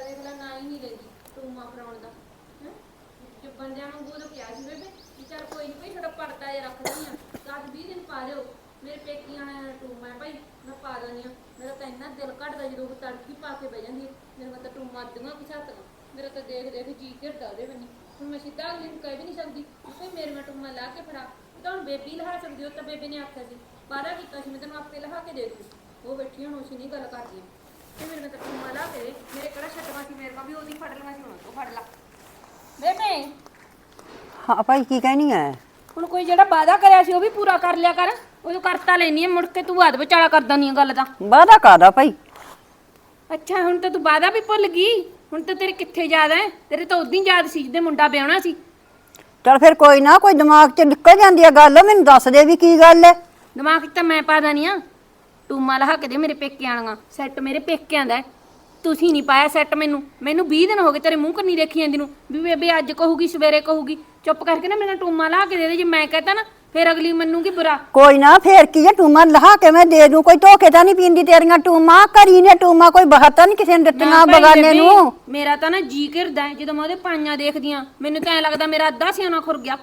ਤਾਂ ਦੇਖ ਨਾ ਹੀ ਨਹੀਂ ਲੈਂਦੀ, ਟੂਮਾ ਫਰਾਉਣ ਦਾ, ਹੈ? ਜੇ ਬੰਦਿਆਂ ਨੂੰ ਬੋਲ ਕਿਹਾ ਸੀ ਬੇਬੇ ਕਿ ਚੱਲ ਕੋਈ ਨਹੀਂ ਭਾਈ ਥੋੜਾ ਪਰਦਾ ਜਿਹਾ ਰੱਖ ਦਿੰਦੀ ਆ 10 20 ਦਿਨ ਪਾ ਲਿਓ। ਮੇਰੇ ਪੇਕੀਆਂ ਟੂਮਾ ਹੈ ਭਾਈ, ਮੈਂ ਪਾ ਦਿੰਦੀ ਆ ਮੇਰਾ ਤਾਂ ਇੰਨਾ ਦਿਲ ਘਟਦਾ ਜਦੋਂ ਉਹ ਤੜਕੀ ਪਾ ਕੇ ਬਹਿ ਜਾਂਦੀ ਹੈ। ਮੇਰੇ ਮੈਂ ਟੂਮਾ ਅੱਧੀਆਂ ਪਿਛਾਤ ਮੇਰਾ ਤਾਂ ਦੇਖ ਦੇਖ ਜੀ ਘਿਰਦਾ ਉਹਦੇ ਬੰਨੀ ਹੁਣ ਮੈਂ ਸਿੱਧਾ ਅਗਲੇ ਨੂੰ ਕਹਿ ਵੀ ਨਹੀਂ ਸਕਦੀ ਕਿ ਭਾਈ ਮੇਰੇ ਮੈਂ ਟੂਮਾ ਲਾ ਕੇ ਫੜਾ। ਉਹ ਤਾਂ ਹੁਣ ਬੇਬੀ ਲਹਾ ਸਕਦੀ, ਉਹ ਤਾਂ ਬੇਬੇ ਨੇ ਆਖਿਆ ਸੀ। ਵਾਅਦਾ ਕੀਤਾ ਸੀ, ਮੈਂ ਤੈਨੂੰ ਆਪੇ ਲਹਾ ਕੇ ਦੇ ਦੂੰ ਉਹ ਬੈਠੀ ਹੁਣ ਉਸੇ ਨਹੀਂ ਗੱਲ ਕਰਦੀ ਤੇ ਮੇਰੇ ਮੈਂ ਤਾਂ ਟੂਮਾ ਲਾ ਕੇ ਮੇਰੇ ਕਿਹੜਾ ਛੱਡਵਾ ਸੀ ਮੇਰੇ ਕੋਲ ਵੀ ਉਹਦੀ ਫੜ ਲਵਾਂ ਸੀ ਹੁਣ ਤੂੰ ਫੜ ਲਾ। ਬੇਬੇ। ਹਾਂ ਭਾਈ ਕੀ ਕਹਿਣੀ ਹੈ ਹੁਣ ਕੋਈ ਜਿਹੜਾ ਵਾਅਦਾ ਕਰਿਆ ਸੀ ਉਹ ਵੀ ਪੂਰਾ ਕਰ ਲਿਆ ਕਰ। ਉਹ ਜੋ ਕਰਤਾ ਲੈਣੀ ਹੈ ਮੁੜ ਕੇ ਤੂੰ ਬਾਅਦ ਵਿਚਾਲਾ ਕਰਦਾ ਨਹੀਂ ਗੱਲ ਤਾਂ ਵਾਦਾ ਕਾਦਾ ਭਾਈ? ਅੱਛਾ ਹੁਣ ਤਾਂ ਤੂੰ ਵਾਅਦਾ ਵੀ ਭੁੱਲ ਗਈ। ਹੁਣ ਤਾਂ ਤੇਰੇ ਕਿੱਥੇ ਯਾਦ ਹੈ ਤੇਰੇ ਤਾਂ ਉਦੋਂ ਹੀ ਯਾਦ ਸੀ ਜਿਹਦੇ ਮੁੰਡਾ ਵਿਆਹਣਾ ਸੀ। ਚਲ ਫਿਰ ਕੋਈ ਨਾ ਕੋਈ ਦਿਮਾਗ 'ਚ ਨਿਕਲ ਜਾਂਦੀ ਹੈ ਗੱਲ। ਮੈਨੂੰ ਦੱਸ ਦੇ ਵੀ ਕੀ ਗੱਲ ਹੈ ਦਿਮਾਗ 'ਚ ਤਾਂ ਮੈਂ ਪਾ ਦਾਨੀ ਆ। ਟੂਮਾ ਲਹਾ ਕੇ ਦੇ ਮੇਰੇ ਪੇਕਿਆਂ ਵਾਲੀਆਂ ਸੈੱਟ ਮੇਰੇ ਪੇਕਿਆਂ ਦਾ ਹੈ। ਤੁਸੀਂ ਨਹੀਂ ਪਾਇਆ ਸੈੱਟ ਮੈਨੂੰ। ਮੈਨੂੰ 20 ਦਿਨ ਹੋ ਗਏ ਤੇਰੇ ਮੂੰਹ ਕੰਨੀ ਦੇਖੀ ਜਾਂਦੀ ਨੂੰ। ਵੀ ਬੇਬੇ ਅੱਜ ਕਹੂਗੀ ਸਵੇਰੇ ਕਹੂਗੀ। ਚੁੱਪ ਕਰਕੇ ਨਾ ਮੇਰੇ ਨਾਲ ਟੂਮਾ ਲਾ ਕੇ ਦੇ ਦੇ ਜੇ ਮੈਂ ਕਹਤਾ ਨਾ ਫਿਰ ਅਗਲੀ ਮੰਨੂਗੀ ਬੁਰਾ। ਕੋਈ ਨਾ ਫੇਰ ਕੀ ਹੈ ਟੂਮਾ ਲਹਾ ਕੇ ਮੈਂ ਦੇ ਦੂੰ। ਕੋਈ ਧੋਖੇ ਤਾਂ ਨਹੀਂ ਪੀਂਦੀ ਤੇਰੀਆਂ ਟੂਮਾ? ਕਰੀ ਨੇ ਟੂਮਾ ਕੋਈ ਬਹਤਾ ਨਹੀਂ ਕਿਸੇ ਨੇ ਦਿੱਤੀਆਂ ਬਗਾਨੇ ਨੂੰ? ਮੇਰਾ ਤਾਂ ਨਾ ਜੀ ਕਰਦਾ ਹੈ। ਜਦੋਂ ਮੈਂ ਉਹਦੇ ਪਾਈਆਂ ਦੇਖਦੀਆਂ ਮੈਨੂੰ ਤਾਂ ਐ ਲੱਗਦਾ ਮੇਰਾ ਅੱਧਾ ਸਿਆਣਾ ਖੁਰ ਗਿਆ।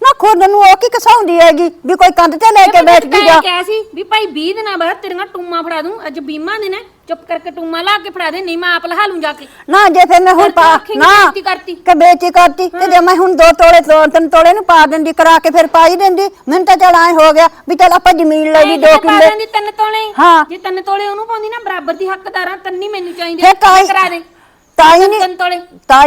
ਨਾ ਖੁਦ ਨੂੰ ਉਹ ਕੀ ਕਸਾਉਂਦੀ ਹੈਗੀ? ਵੀ ਕੋਈ ਕੰਧ ਤੇ ਲੈ ਕੇ ਬੈਠ ਗਈ ਜਾ ਕਿਹਾ ਸੀ ਵੀ ਭਾਈ 20 ਦਿਨਾਂ ਬਾਅਦ ਤੇਰੀਆਂ ਟੂਮਾ ਫੜਾ ਦੂੰ। ਅੱਜ ਬੀਮਾ ਦਿਨ ਹੈ। ਚੁੱਪ ਕਰਕੇ ਟੂਮਾ ਲਾ ਕੇ ਫੜਾ ਦੇ ਨਹੀਂ ਮੈਂ ਆਪ ਲਹਾ ਲੂੰ ਜਾ ਕੇ। ਨਾ ਜੇ ਫਿਰ ਮੈਂ ਹੁਣ ਪਾ ਨਾ ਬੇਇੱਜ਼ਤੀ ਕਰਤੀ। ਕਿ ਬੇਇੱਜ਼ਤੀ ਕਰਤੀ ਤੇ ਜੇ ਮੈਂ ਹੁਣ ਦੋ ਤੋਲੇ ਦੋ ਤਿੰਨ ਤੋਲੇ ਨੂੰ ਪਾ ਦਿੰਦੀ ਕਰਾ ਕੇ ਫਿਰ ਪਾਈ ਦਿੰਦੀ ਮੈਨੂੰ ਤਾਂ ਚਲ ਐ ਹੋ ਗਿਆ ਵੀ ਚਲ ਆਪਾਂ ਜ਼ਮੀਨ ਲੈ ਲਈ ਦੋ ਕਿੱਲੇ। ਦੀ ਤਿੰਨ ਤੋਲੇ। ਹਾਂ। ਜੇ ਤਿੰਨ ਤੋਲੇ ਉਹਨੂੰ ਪਾਉਂਦੀ ਨਾ ਬਰਾਬਰ ਦੀ ਹੱਕਦਾਰਾਂ ਤੰਨੀ ਮੈਨੂੰ ਚਾਹੀਦੀ। ਫਿਰ ਕਰਾ ਦੇ। ਨਹੀਂ ਤੋਲੇ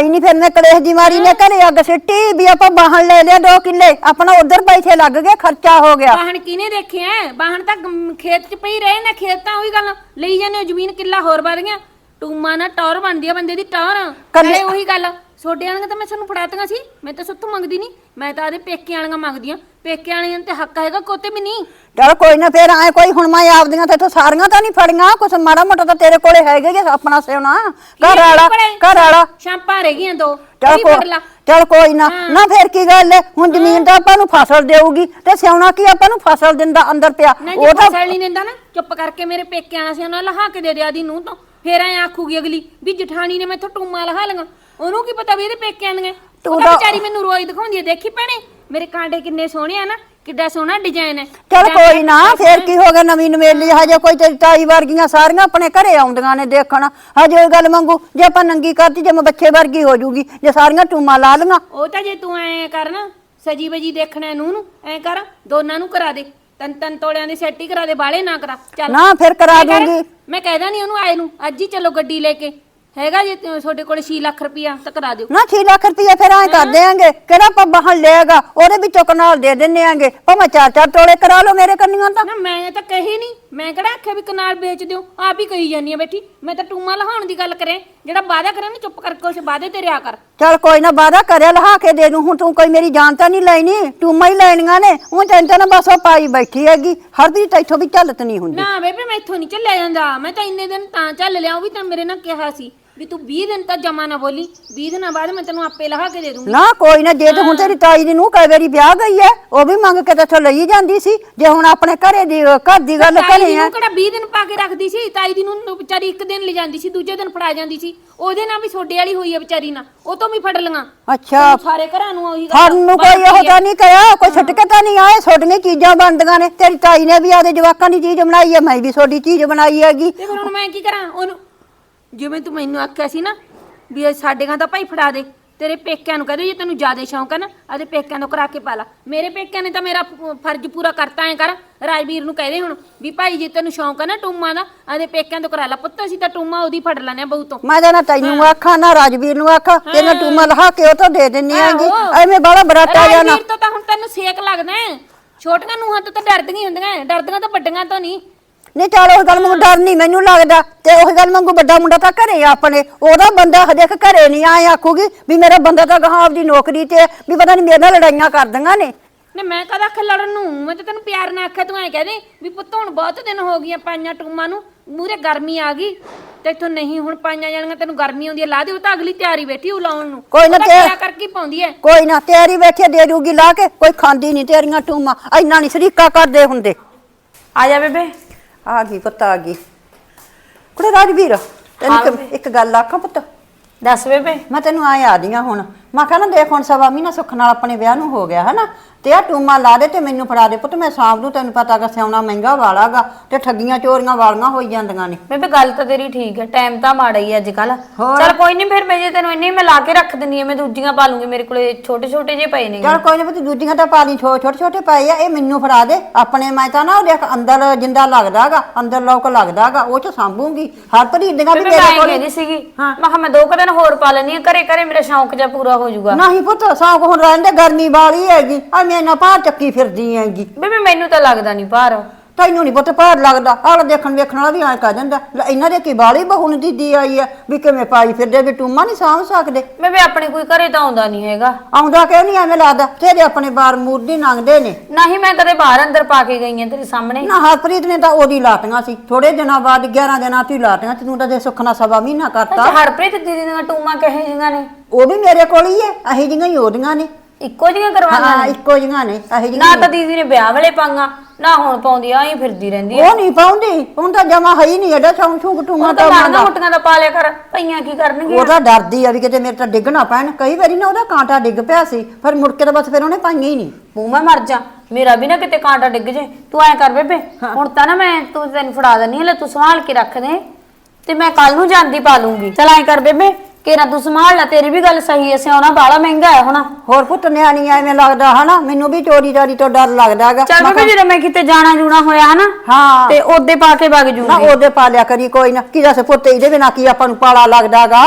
ਨਹੀਂ ਫਿਰ ਮੈਂ ਕਲੇਸ਼ ਦੀ ਮਾਰੀ ਨੇ ਘਰੇ ਅੱਗ ਸਿੱਟੀ ਵੀ ਆਪਾਂ ਬਾਹਣ ਲੈ ਲਿਆ ਦੋ ਕਿੱਲੇ। ਆਪਣਾ ਉਧਰ ਪੈਸੇ ਲੱਗ ਗਏ ਖਰਚਾ ਹੋ ਗਿਆ। ਬਾਹਣ ਕਿਹਨੇ ਦੇਖਿਆ? ਬਾਹਣ ਤਾਂ ਗਮ- ਖੇਤ 'ਚ ਪਈ ਰਹੇ ਨਾ ਖੇਤ ਤਾਂ ਉਹੀ ਗੱਲ। ਲਈ ਜਾਂਦੇ ਹੋ ਜ਼ਮੀਨ ਕਿੱਲਾ ਹੋਰ ਵਧ ਗਿਆ। ਟੂਮਾ ਨਾ ਟੌਰ ਬਣਦੀ ਆ ਬੰਦੇ ਦੀ ਟੌਰ। ਕੱਲੇ- ਨਾਲੇ ਉਹੀ ਗੱਲ। ਛੋਡੇ ਵਾਲੀਆਂ ਤਾਂ ਮੈਂ ਤੁਹਾਨੂੰ ਫੜਾਤੀਆਂ ਸੀ। ਮੈਂ ਤਾਂ ਸੁੱਤੋਂ ਮੰਗਦੀ ਨਹੀਂ। ਮੈਂ ਤਾਂ ਆਦੇ ਪੇਕੇ ਵਾਲੀਆਂ ਮੰਗਦੀ ਆ ਪੇਕੇ ਵਾਲੀਆਂ ਤੇ ਹੱਕ ਹੈਗਾ ਕੋਤੇ ਵੀ ਨਹੀਂ। ਚਲ ਕੋਈ ਨਾ ਫਿਰ ਐ ਕੋਈ ਹੁਣ ਮੈਂ ਆਪਦੀਆਂ ਤੇ ਇੱਥੋਂ ਸਾਰੀਆਂ ਤਾਂ ਨਹੀਂ ਫੜੀਆਂ। ਕੁਛ ਮਾੜਾ ਮੋਟਾ ਤਾਂ ਤੇਰੇ ਕੋਲੇ ਹੈਗੇ ਜੇ ਆਪਣਾ ਸਿਉਣਾ। ਘਰ ਵਾਲਾ ਘਰ ਵਾਲਾ। ਸ਼ਾਂਪਾਂ ਰਹਿ ਗਈਆਂ ਦੋ। ਚਲ ਉਹੀ ਫੜ ਲਾ ਚਲ ਕੋਈ ਨਾ। ਨਾ ਫਿਰ ਕੀ ਗੱਲ ਹੈ ਹੁਣ ਜ਼ਮੀਨ ਤਾਂ ਆਪਾਂ ਨੂੰ ਫਸਲ ਦੇਊਗੀ। ਤੇ ਸਿਉਣਾ ਕੀ ਆਪਾਂ ਨੂੰ? ਫਸਲ ਦਿੰਦਾ ਅੰਦਰ ਪਿਆ। ਉਹ ਤਾਂ ਫਸਲ ਨਹੀਂ ਦਿੰਦਾ ਨਾ। ਚੁੱਪ ਕਰਕੇ ਮੇਰੇ ਪੇਕੇ ਆਣਾ ਸੀ। ਉਹਨਾਂ ਲਹਾ ਕੇ ਦੇ ਦਿਆ ਦੀ ਨੂੰ ਤੋਂ। ਫੇਰ ਐ ਆਖੂਗੀ ਅਗਲੀ ਵੀ ਜਠਾਣੀ ਨੇ ਮੈਥੋਂ ਟੂਮਾ ਲਹਾ ਲਈਆਂ। ਉਹਨੂੰ ਕੀ ਪਤਾ ਵੀ ਇਹਦੇ ਪੇਕੇ ਆਂਦੀਆਂ ਤੂੰ ਤਾਂ ਵਿਚਾਰੀ ਮੈਨੂੰ ਰੋਜ਼ ਦਿਖਾਉਂਦੀ ਹੈ। ਦੇਖੀ ਭੈਣੇ ਮੇਰੇ ਕਾਂਡੇ ਕਿੰਨੇ ਸੋਹਣੇ ਆ ਨਾ ਕਿੱਡਾ ਸੋਹਣਾ ਡਿਜ਼ਾਈਨ ਹੈ। ਚਲ ਕੋਈ ਨਾ ਫੇਰ ਕੀ ਹੋ ਗਿਆ ਨਵੀਂ ਨਵੇਲੀ ਹਜੇ ਕੋਈ ਤੇਰੀ ਤਾਈ ਵਰਗੀਆਂ ਸਾਰੀਆਂ ਆਪਣੇ ਘਰੇ ਆਉਂਦੀਆਂ ਨੇ ਦੇਖਣ। ਹਜੇ ਗੱਲ ਮੰਗੂ ਜੇ ਆਪਾਂ ਨੰਗੀ ਕਰਤੀ ਜੇ ਮੈਂ ਬੱਚੇ ਵਰਗੀ ਹੋ ਜੂਗੀ ਜੇ ਸਾਰੀਆਂ ਟੂਮਾਂ ਲਾ ਲੀਆਂ ਉਹ ਤਾਂ ਜੇ ਤੂੰ ਐ ਕਰ ਨਾ ਸਜੀ ਵਜੀ ਦੇਖਣਾ ਨੂੰ ਨੂੰ ਐ ਕਰ ਦੋਨਾਂ ਨੂੰ ਕਰਾ ਦੇ। ਤਨ ਤਨ ਤੋਲਿਆਂ ਦੀ ਸੈੱਟ ਕਰਾ ਦੇ ਬਾਲੇ ਨਾ ਕਰਾ। ਚੱਲ। ਨਾ ਫਿਰ ਕਰ, ਦੂੰਗੀ। ਮੈਂ ਕਹਿਦਾ ਨਹੀਂ ਉਹਨੂੰ ਆਏ ਨੂੰ ਅੱਜ ਹੀ ਚਲੋ ਗੱਡੀ ਲੈ ਕੇ। ਹੈਗਾ ਜੇ ਤੁਹਾਡੇ ਕੋਲ 6 ਲੱਖ ਰੁਪਇਆ ਤਾਂ ਕਰਾ ਦਿਓ। ਨਾ 6 ਲੱਖ ਰੁਪਏ ਫਿਰ ਐ ਕਰ ਦੇਾਂਗੇ ਕਿਹੜਾ ਆਪਾਂ ਬਾਹਰ ਲਏਗਾ ਉਹਦੇ ਵਿੱਚੋਂ ਕਨਾਲ ਦੇ ਦਿੰਨੇ ਆਂਗੇ। ਭਾਵੇਂ ਚਾਰ ਚਾਰ ਤੋਲੇ ਕਰਾ ਲਓ ਮੇਰੇ ਕੰਨੀਆਂ ਤਾਂ। ਨਾ ਮੈਂ ਤਾਂ ਕਹੀ ਨਹੀਂ ਮੈਂ ਕਿਹੜਾ ਆਖਿਆ ਵੀ ਕਨਾਲ ਵੇਚ ਦਿਓ। ਆਪ ਹੀ ਕਹੀ ਜਾਨੀ ਆ ਬੈਠੀ। ਮੈਂ ਤਾਂ ਟੂਮਾ ਲਹਾਉਣ ਦੀ ਗੱਲ ਕਰੇ। ਜਿਹੜਾ ਵਾਅਦਾ ਕਰੇ ਨਾ ਚੁੱਪ ਕਰਕੇ ਉਸ ਵਾਅਦੇ ਤੇ ਰਿਆ ਕਰ। ਚਲ ਕੋਈ ਨਾ ਵਾਦਾ ਕਰਿਆ ਲਹਾ ਕੇ ਦੇ ਦੂੰ। ਹੁਣ ਤੂੰ ਕੋਈ ਮੇਰੀ ਜਾਨ ਤਾਂ ਨਹੀਂ ਲੈਣੀ। ਟੂਮਾਂ ਹੀ ਲੈਣੀਆਂ ਨੇ। ਉਹ ਟੈਨਸ਼ਨ ਨਾ ਬਸ ਉਹ ਪਾਈ ਬੈਠੀ ਹੈਗੀ। ਹਰ ਵੀ ਇੱਥੋਂ ਵੀ ਝੱਲਤ ਨਹੀਂ ਹੁੰਦੀ। ਨਾ ਬੇਬੇ ਮੈਂ ਇੱਥੋਂ ਨਹੀਂ ਚੱਲਿਆ ਜਾਂਦਾ। ਮੈਂ ਤਾਂ ਇੰਨੇ ਦਿਨ ਤਾਂ ਚੱਲ ਲਿਆ। ਉਹ ਵੀ ਤਾਂ ਮੇਰੇ ਨਾਲ ਕਿਹਾ ਸੀ। ਵੀ ਤੂੰ 20 ਦਿਨ ਤੱਕ ਜਮਾ ਨਾ ਬੋਲੀ 20 ਦਿਨਾਂ ਬਾਅਦ ਮੈਂ ਤੈਨੂੰ ਆਪੇ ਲਹਾ ਕੇ ਦੇ ਦੂੰਗੀ। ਨਾ ਕੋਈ ਨਾ ਜੇ ਤੇ ਹੁਣ ਤੇਰੀ ਤਾਈ ਦੀ ਨੂੰ ਕਈ ਵਾਰੀ ਵਿਆਹ ਗਈ ਹੈ ਉਹ ਵੀ ਮੰਗ ਕੇ ਤੇ ਲਈ ਜਾਂਦੀ ਸੀ ਜੇ ਹੁਣ ਆਪਣੇ ਘਰੇ ਦੀ ਘਰ ਦੀ ਗੱਲ ਤਾਈ ਦੀ ਕਰੇ ਆ ਨੂੰ ਕਿਹੜਾ 20 ਦਿਨ ਪਾ ਕੇ ਰੱਖਦੀ ਸੀ? ਤਾਈ ਦੀ ਨੂੰ ਵਿਚਾਰੀ ਇੱਕ ਦਿਨ ਲੈ ਜਾਂਦੀ ਸੀ ਦੂਜੇ ਦਿਨ ਫੜਾ ਜਾਂਦੀ ਸੀ। ਉਹਦੇ ਨਾਲ ਵੀ ਛੋਡੇ ਵਾਲੀ ਹੋਈ ਹੈ ਵਿਚਾਰੀ ਨਾਲ ਉਹ ਤੋਂ ਵੀ ਫੜ ਲੀਆਂ ਅੱਛਾ। ਸਾਰੇ ਘਰਾਂ ਨੂੰ ਉਹੀ ਗੱਲ ਸਾਨੂੰ ਕੋਈ ਇਹੋ ਜਿਹਾ ਨਹੀਂ ਕਰਿਆ ਕੋਈ ਛੱਟ ਕੇ ਤਾਂ ਨਹੀਂ ਆਏ ਛੋਟੀਆਂ ਚੀਜ਼ਾਂ ਬਣਦੀਆਂ ਨੇ ਤੇਰੀ ਤਾਈ ਨੇ ਵੀ ਆਦੇ ਜਵਾਕਾਂ ਦੀ ਚੀਜ਼ ਬਣਾਈ ਹੈ ਮੈਂ ਵੀ ਛੋਟੀ ਚੀਜ਼ ਬਣਾਈ ਹੈਗੀ। ਤੇ ਫਿਰ ਹੁਣ ਮੈਂ ਕੀ ਕਰਾਂ? ਉਹਨੂੰ ਜਿਵੇਂ ਤੂੰ ਮੈਨੂੰ ਆਖਿਆ ਸੀ ਨਾ ਵੀ ਇਹ ਸਾਡੇ ਘਾਂ ਤਾਂ ਭਾਈ ਫੜਾ ਦੇ ਤੇਰੇ ਪੇਕਿਆਂ ਨੂੰ ਕਹਦੇ ਜੇ ਤੈਨੂੰ ਜ਼ਿਆਦਾ ਸ਼ੌਂਕ ਹੈ ਨਾ ਆਦੇ ਪੇਕਿਆਂ ਤੋਂ ਕਰਾ ਕੇ ਪਾ ਲਾ। ਮੇਰੇ ਪੇਕਿਆਂ ਨੇ ਤਾਂ ਮੇਰਾ ਫ- ਫਰਜ਼ ਪੂਰਾ ਕਰਤਾ ਐ ਕਰ ਰਾਜਵੀਰ ਨੂੰ ਕਹਦੇ ਹੁਣ ਵੀ ਭਾਈ ਜੇ ਤੈਨੂੰ ਸ਼ੌਂਕ ਹੈ ਨਾ ਟੂਮਾ ਦਾ ਆਦੇ ਪੇਕਿਆਂ ਤੋਂ ਕਰਾ ਲਾ। ਪੁੱਤ ਅਸੀਂ ਤਾਂ ਟੂਮਾ ਉਹਦੀ ਫੜ ਲੈਣੇ ਬਹੂ ਤੋਂ। ਮੈਂ ਤਾਂ ਨਾ ਤੈਨੂੰ ਆਖਾਂ ਨਾ ਰਾਜਵੀਰ ਨੂੰ ਆਖਾਂ ਤੇ ਨਾ ਟੂਮਾ ਲਹਾ ਕੇ ਉਹ ਤੋਂ ਦੇ ਦਿੰਨੀ ਆਂਗੀ ਆਹੋ। ਐਵੇਂ ਬੜਾ ਬਰਾਟਾ ਜਾਣਾ ਰਾਜਵੀਰ ਤੋਂ ਤਾਂ ਹੁਣ ਤੈਨੂੰ ਸੇਕ ਲੱਗਦਾ ਹੈ। ਛੋਟੀਆਂ ਨੂੰਹਾਂ ਤੋਂ ਤਾਂ ਡਰਦੀਆਂ ਹੀ ਹੁੰਦੀਆਂ ਹੈ, ਡਰਦੀਆਂ ਤਾਂ ਵੱਡੀਆਂ ਤੋਂ ਨਹੀਂ। ਨਹੀਂ ਚੱਲ ਉਹ ਗੱਲ ਮੈਨੂੰ ਡਰ ਨਹੀਂ ਮੈਨੂੰ ਲੱਗਦਾ। ਤੇ ਉਹ ਗੱਲ ਮੰਗੂ ਵੱਡਾ ਮੁੰਡਾ ਤਾਂ ਘਰੇ ਆ ਆਪਣੇ। ਉਹਦਾ ਬੰਦਾ ਹਜੇ ਤੱਕ ਘਰੇ ਨਹੀਂ ਆਇਆ ਆਖੂਗੀ ਵੀ ਮੇਰਾ ਬੰਦਾ ਤਾਂ ਗਾਂ ਆਪਦੀ ਨੌਕਰੀ ਤੇ ਹੈ, ਵੀ ਪਤਾ ਨਹੀਂ ਮੇਰੇ ਨਾਲ ਲੜਾਈਆਂ ਕਰਦੀਆਂ ਨੇ। ਨਾ ਮੈਂ ਕਦਾ ਆਖਿਆ ਲੜਨ ਨੂੰ? ਮੈਂ ਤਾਂ ਤੈਨੂੰ ਪਿਆਰ ਨਾਲ ਆਖਿਆ ਤੂੰ ਐ ਕਹਦੇ ਵੀ ਪੁੱਤ ਹੁਣ ਬਹੁਤ ਦਿਨ ਹੋ ਗਈਆਂ ਪਾਈਆਂ ਟੂਮਾਂ ਨੂੰ ਮੂਰੇ ਗਰਮੀ ਆ ਗਈ। ਤੇ ਇੱਥੋਂ ਨਹੀਂ ਹੁਣ ਪਾਈਆਂ ਜਾਣੀਆਂ ਤੈਨੂੰ ਗਰਮੀ ਆਉਂਦੀ ਹੈ ਲਾ ਦੇ ਉਹ ਤਾਂ ਅਗਲੀ ਤਿਆਰੀ ਬੈਠੀ ਉਹ ਲਾਉਣ ਨੂੰ। ਕੋਈ ਨਾ ਤਾਂ ਕਿਆ ਕਰਕੇ ਪਾਉਂਦੀ ਹੈ? ਕੋਈ ਨਾ ਤੇਰੀ ਬੈਠੇ ਦੇ ਦੂਗੀ ਲਾ ਕੇ ਕੋਈ ਖਾਂਦੀ ਨਹੀਂ ਤੇਰੀਆਂ ਟੂਮਾਂ ਇੰਨਾ ਨਹੀਂ ਸ਼ਰੀਕਾ ਕਰਦੇ ਹੁੰਦੇ। ਆ ਜਾ ਬੇਬੇ। ਆ ਗਈ ਪੁੱਤ ਆ ਗਈ। ਕੁੜੇ ਰਾਜਵੀਰ ਤੈਨੂੰ ਇੱਕ- ਇੱਕ ਗੱਲ ਆਖਾਂ ਪੁੱਤ? ਦੱਸ ਬੇਬੇ। ਮੈਂ ਤੈਨੂੰ ਆ ਦੀਆਂ ਹੁਣ। ਮੈਂ ਕਿਹਾ ਨਾ ਦੇਖ ਹੁਣ ਸਵਾ ਮਹੀਨਾ ਸੁੱਖ ਨਾਲ ਆਪਣੇ ਵਿਆਹ ਨੂੰ ਹੋ ਗਿਆ ਹਨਾ ਤੇ ਆ ਟੂਮਾ ਲਾ ਦੇ ਤੇ ਮੈਨੂੰ ਫੜਾ ਦੇ ਪੁੱਤ ਮੈਂ ਸ਼ਾਮ ਨੂੰ ਤੈਨੂੰ ਪਤਾ ਕਿ ਸਿਆਉਣਾ ਮਹਿੰਗਾ ਵਾਲਾਗਾ ਤੇ ਠੱਗੀਆਂ ਚੋਰੀਆਂ ਵਾਲੀਆਂ ਹੋਈ ਜਾਂਦੀਆਂ ਨੇ। ਬੇਬੇ ਗੱਲ ਤਾਂ ਤੇਰੀ ਠੀਕ ਹੈ ਟਾਈਮ ਤਾਂ ਮਾੜਾ ਹੀ ਅੱਜ ਕੱਲ ਹੋਰ। ਚਲ ਕੋਈ ਨਹੀਂ ਫਿਰ ਮੈਂ ਜੇ ਤੈਨੂੰ ਇੰਨੇ ਮੈਂ ਲਾ ਕੇ ਰੱਖ ਦਿੰਦੀ ਆ ਮੈਂ ਦੂਜੀਆਂ ਪਾ ਲੂੰਗੀ ਮੇਰੇ ਕੋਲੇ ਛੋਟੇ ਛੋਟੇ ਜਿਹੇ ਪਏ ਨੇ ਚਲ ਕੋਈ ਨਾ ਪੁੱਤ ਦੂਜੀਆਂ ਤਾਂ ਪਾ ਲਈ ਛੋਟੇ ਛੋਟੇ ਪਏ ਆ ਇਹ ਮੈਨੂੰ ਫੜਾ ਦੇ ਆਪਣੇ ਮੈਂ ਤਾਂ ਨਾ ਉਹ ਦੇਖ ਅੰਦਰ ਜਿੰਦਾ ਲੱਗਦਾਗਾ ਅੰਦਰ ਲੋਕ ਲੱਗਦਾਗਾ ਉਹ ਚ ਸਾਂਭੂਗੀ। ਹਰ ਭਰੀ ਦੀਆਂ ਵੀ ਬੇਬੇ ਮੇਰੇ ਮੈਂ ਕੋਲ ਕਹਿੰਦੀ ਸੀਗੀ ਮੈਂ ਕਿਹਾ ਮੈਂ ਦੋ ਕੁ ਦਿਨ ਹੋਰ ਪਾ ਲੈਣੀ ਆ ਘਰੇ ਘਰੇ ਮੇਰਾ ਸ਼ੌਂਕ ਜਿਹਾ ਪੂਰਾ ਹੋ ਜਾਊਗਾ। ਨਹੀਂ ਪੁੱਤ ਸੌਂਕ ਹੁਣ ਰਹਿੰਦੇ ਗਰਮੀ ਵਾਲੀ ਹੈਗੀ। ਆ ਮੈਂ ਨਾ ਭਾਰ ਚੱਕੀ ਫਿਰਦੀ ਹੈਗੀ। ਬੇਬੇ ਮੈਨੂੰ ਤਾਂ ਲੱਗਦਾ ਨਹੀਂ ਭਾਰ। ਤੈਨੂੰ ਨਹੀਂ ਪੁੱਤ ਭਾਰ ਲੱਗਦਾ। ਆਲਾ ਦੇਖਣ ਵੇਖਣ ਵਾਲਾ ਵੀ ਐਂ ਕਹਿ ਦਿੰਦਾ ਲੈ ਇਹਨਾਂ ਦੇ ਕੀ ਬਾਲੀ ਬਹੂ ਨੂੰ ਦੀਦੀ ਆਈ ਆ ਵੀ ਕਿਵੇਂ ਪਾਈ ਫਿਰਦੇ ਵੀ ਟੂਮਾ ਨਹੀਂ ਸਾਂਭ ਸਕਦੇ। ਬੇਬੇ ਆਪਣੇ ਕੋਈ ਘਰੇ ਤਾਂ ਆਉਂਦਾ ਨਹੀਂ ਹੈਗਾ। ਆਉਂਦਾ ਕਿਉਂ ਨਹੀਂ ਐਵੇਂ ਲੱਗਦਾ? ਤੇਰੇ ਆਪਣੇ ਬਾਰ ਮੂਰਦੀ ਲੰਘਦੇ ਨੇ। ਨਹੀਂ ਮੈਂ ਕਦੇ ਬਾਹਰ ਅੰਦਰ ਪਾ ਕੇ ਗਈ ਆ ਤੇਰੇ ਸਾਹਮਣੇ। ਨਾ ਹਰਪ੍ਰੀਤ ਨੇ ਤਾਂ ਉਹਦੀ ਲਾਟੀਆਂ ਸੀ। ਥੋੜੇ ਦਿਨਾਂ ਬਾਅਦ 11 ਦਿਨਾਂ ਤੋਂ ਲਾਟੀਆਂ ਤੂੰ ਤਾਂ ਜੇ ਸੁਖਣਾ ਸਵਾ ਮਹੀਨਾ ਕਰਤਾ। ਹਰਪ੍ਰੀਤ ਦੀਦੀ ਦੀਆਂ ਟੂਮਾਂ ਕਹੇ ਜਿਹੀਆਂ ਨੇ? ਉਹ ਵੀ ਮੇਰੇ ਕੋਲ ਹੀ ਹੈ ਅਹੀ ਜਿਹੀਆਂ ਹੀ ਉਹਦੀਆਂ ਨੇ। ਇੱਕੋ ਜਿਹੀਆਂ ਕਰਵਾਈਆਂ ਹਾਂ ਨੇ ਇੱਕੋ ਜਿਹੀਆਂ ਨੇ ਅਹੀ ਨਾ ਜਿਹੀਆਂ ਤਾਂ ਦੀਦੀ ਨੇ ਵਿਆਹ ਵੇਲੇ ਪਾਂਗਾ। ਨਾ ਹੁਣ ਪਾਉਂਦੀ ਆ ਹੀ ਫਿਰਦੀ ਰਹਿੰਦੀ ਆ। ਉਹ ਨਹੀਂ ਪਾਉਂਦੀ ਹੁਣ ਤਾਂ ਜਮਾ ਹੈ ਹੀ ਨਹੀਂ ਐਡਾ ਸ਼ੌਂਕ ਸ਼ੌਂਕ ਟੂਮਾ ਉਹ ਤਾਂ ਤਾਂ ਮੁੱਟੀਆਂ ਦਾ ਪਾ ਲਿਆ ਕਰ ਪਈਆਂ ਕੀ ਕਰਨਗੀਆਂ? ਉਹ ਤਾਂ ਡਰਦੀ ਆ ਵੀ ਕਿਤੇ ਮੇਰੇ ਤਾਂ ਡਿੱਗ ਨਾ ਪੈਣ। ਕਈ ਵਾਰੀ ਨਾ ਉਹਦਾ ਕਾਂਟਾ ਡਿੱਗ ਪਿਆ ਸੀ ਪਰ ਮੁੜ ਕੇ ਤਾਂ ਬਸ ਫਿਰ ਉਹਨੇ ਪਾਈਆਂ ਹੀ ਨਹੀਂ। ਮੂੰਹ ਮੈਂ ਮਰ ਜਾ ਮੇਰਾ ਵੀ ਨਾ ਕਿਤੇ ਕਾਂਟਾ ਡਿੱਗ ਜੇ। ਤੂੰ ਐ ਕਰ ਬੇਬੇ ਹੁਣ ਤਾਂ ਨਾ ਮੈਂ ਤੂੰ ਤੈਨੂੰ ਫੜਾ ਦਨੀ ਹਲੇ ਤੂੰ ਸੰਭਾਲ ਕੇ ਰੱਖ ਦੇ। ਤੇ ਮੈਂ ਕੱਲ ਨੂੰ ਜਾਂਦੀ ਪਾ ਲੂੰਗੀ। ਚਲ ਐ ਕਰ ਬੇਬੇ ਕਿਹੜਾ ਤੂੰ ਸੰਭਾਲ ਲੈ ਤੇਰੀ ਵੀ ਗੱਲ ਸਹੀ ਐ ਸਿਆਉਣਾ ਬਾਲਾ ਮਹਿੰਗਾ ਹੈ ਹੁਣ। ਹੋਰ ਪੁੱਤ ਨਿਆਣੀ ਐਵੇਂ ਲੱਗਦਾ ਹਨਾ? ਮੈਨੂੰ ਵੀ ਚੋਰੀ ਚਾਰੀ ਤੋਂ ਡਰ ਲੱਗਦਾ ਹੈਗਾ। ਚੱਲ ਬੇਬੇ ਜਦੋਂ ਮੈਂ ਕਿਤੇ ਜਾਣਾ ਜੂਣਾ ਹੋਇਆ ਹਨਾ ਹਾਂ। ਤੇ ਉਹਦੇ ਪਾ ਕੇ ਵਗ ਨਾ ਜੂੰਗੀ ਉਹਦੇ ਪਾ ਲਿਆ ਕਰੀ ਕੋਈ ਨਾ। ਕੀ ਦੱਸ ਪੁੱਤ ਇਹਦੇ ਬਿਨਾ ਕੀ ਆਪਾਂ ਨੂੰ ਪਾਲਾ ਲੱਗਦਾਗਾ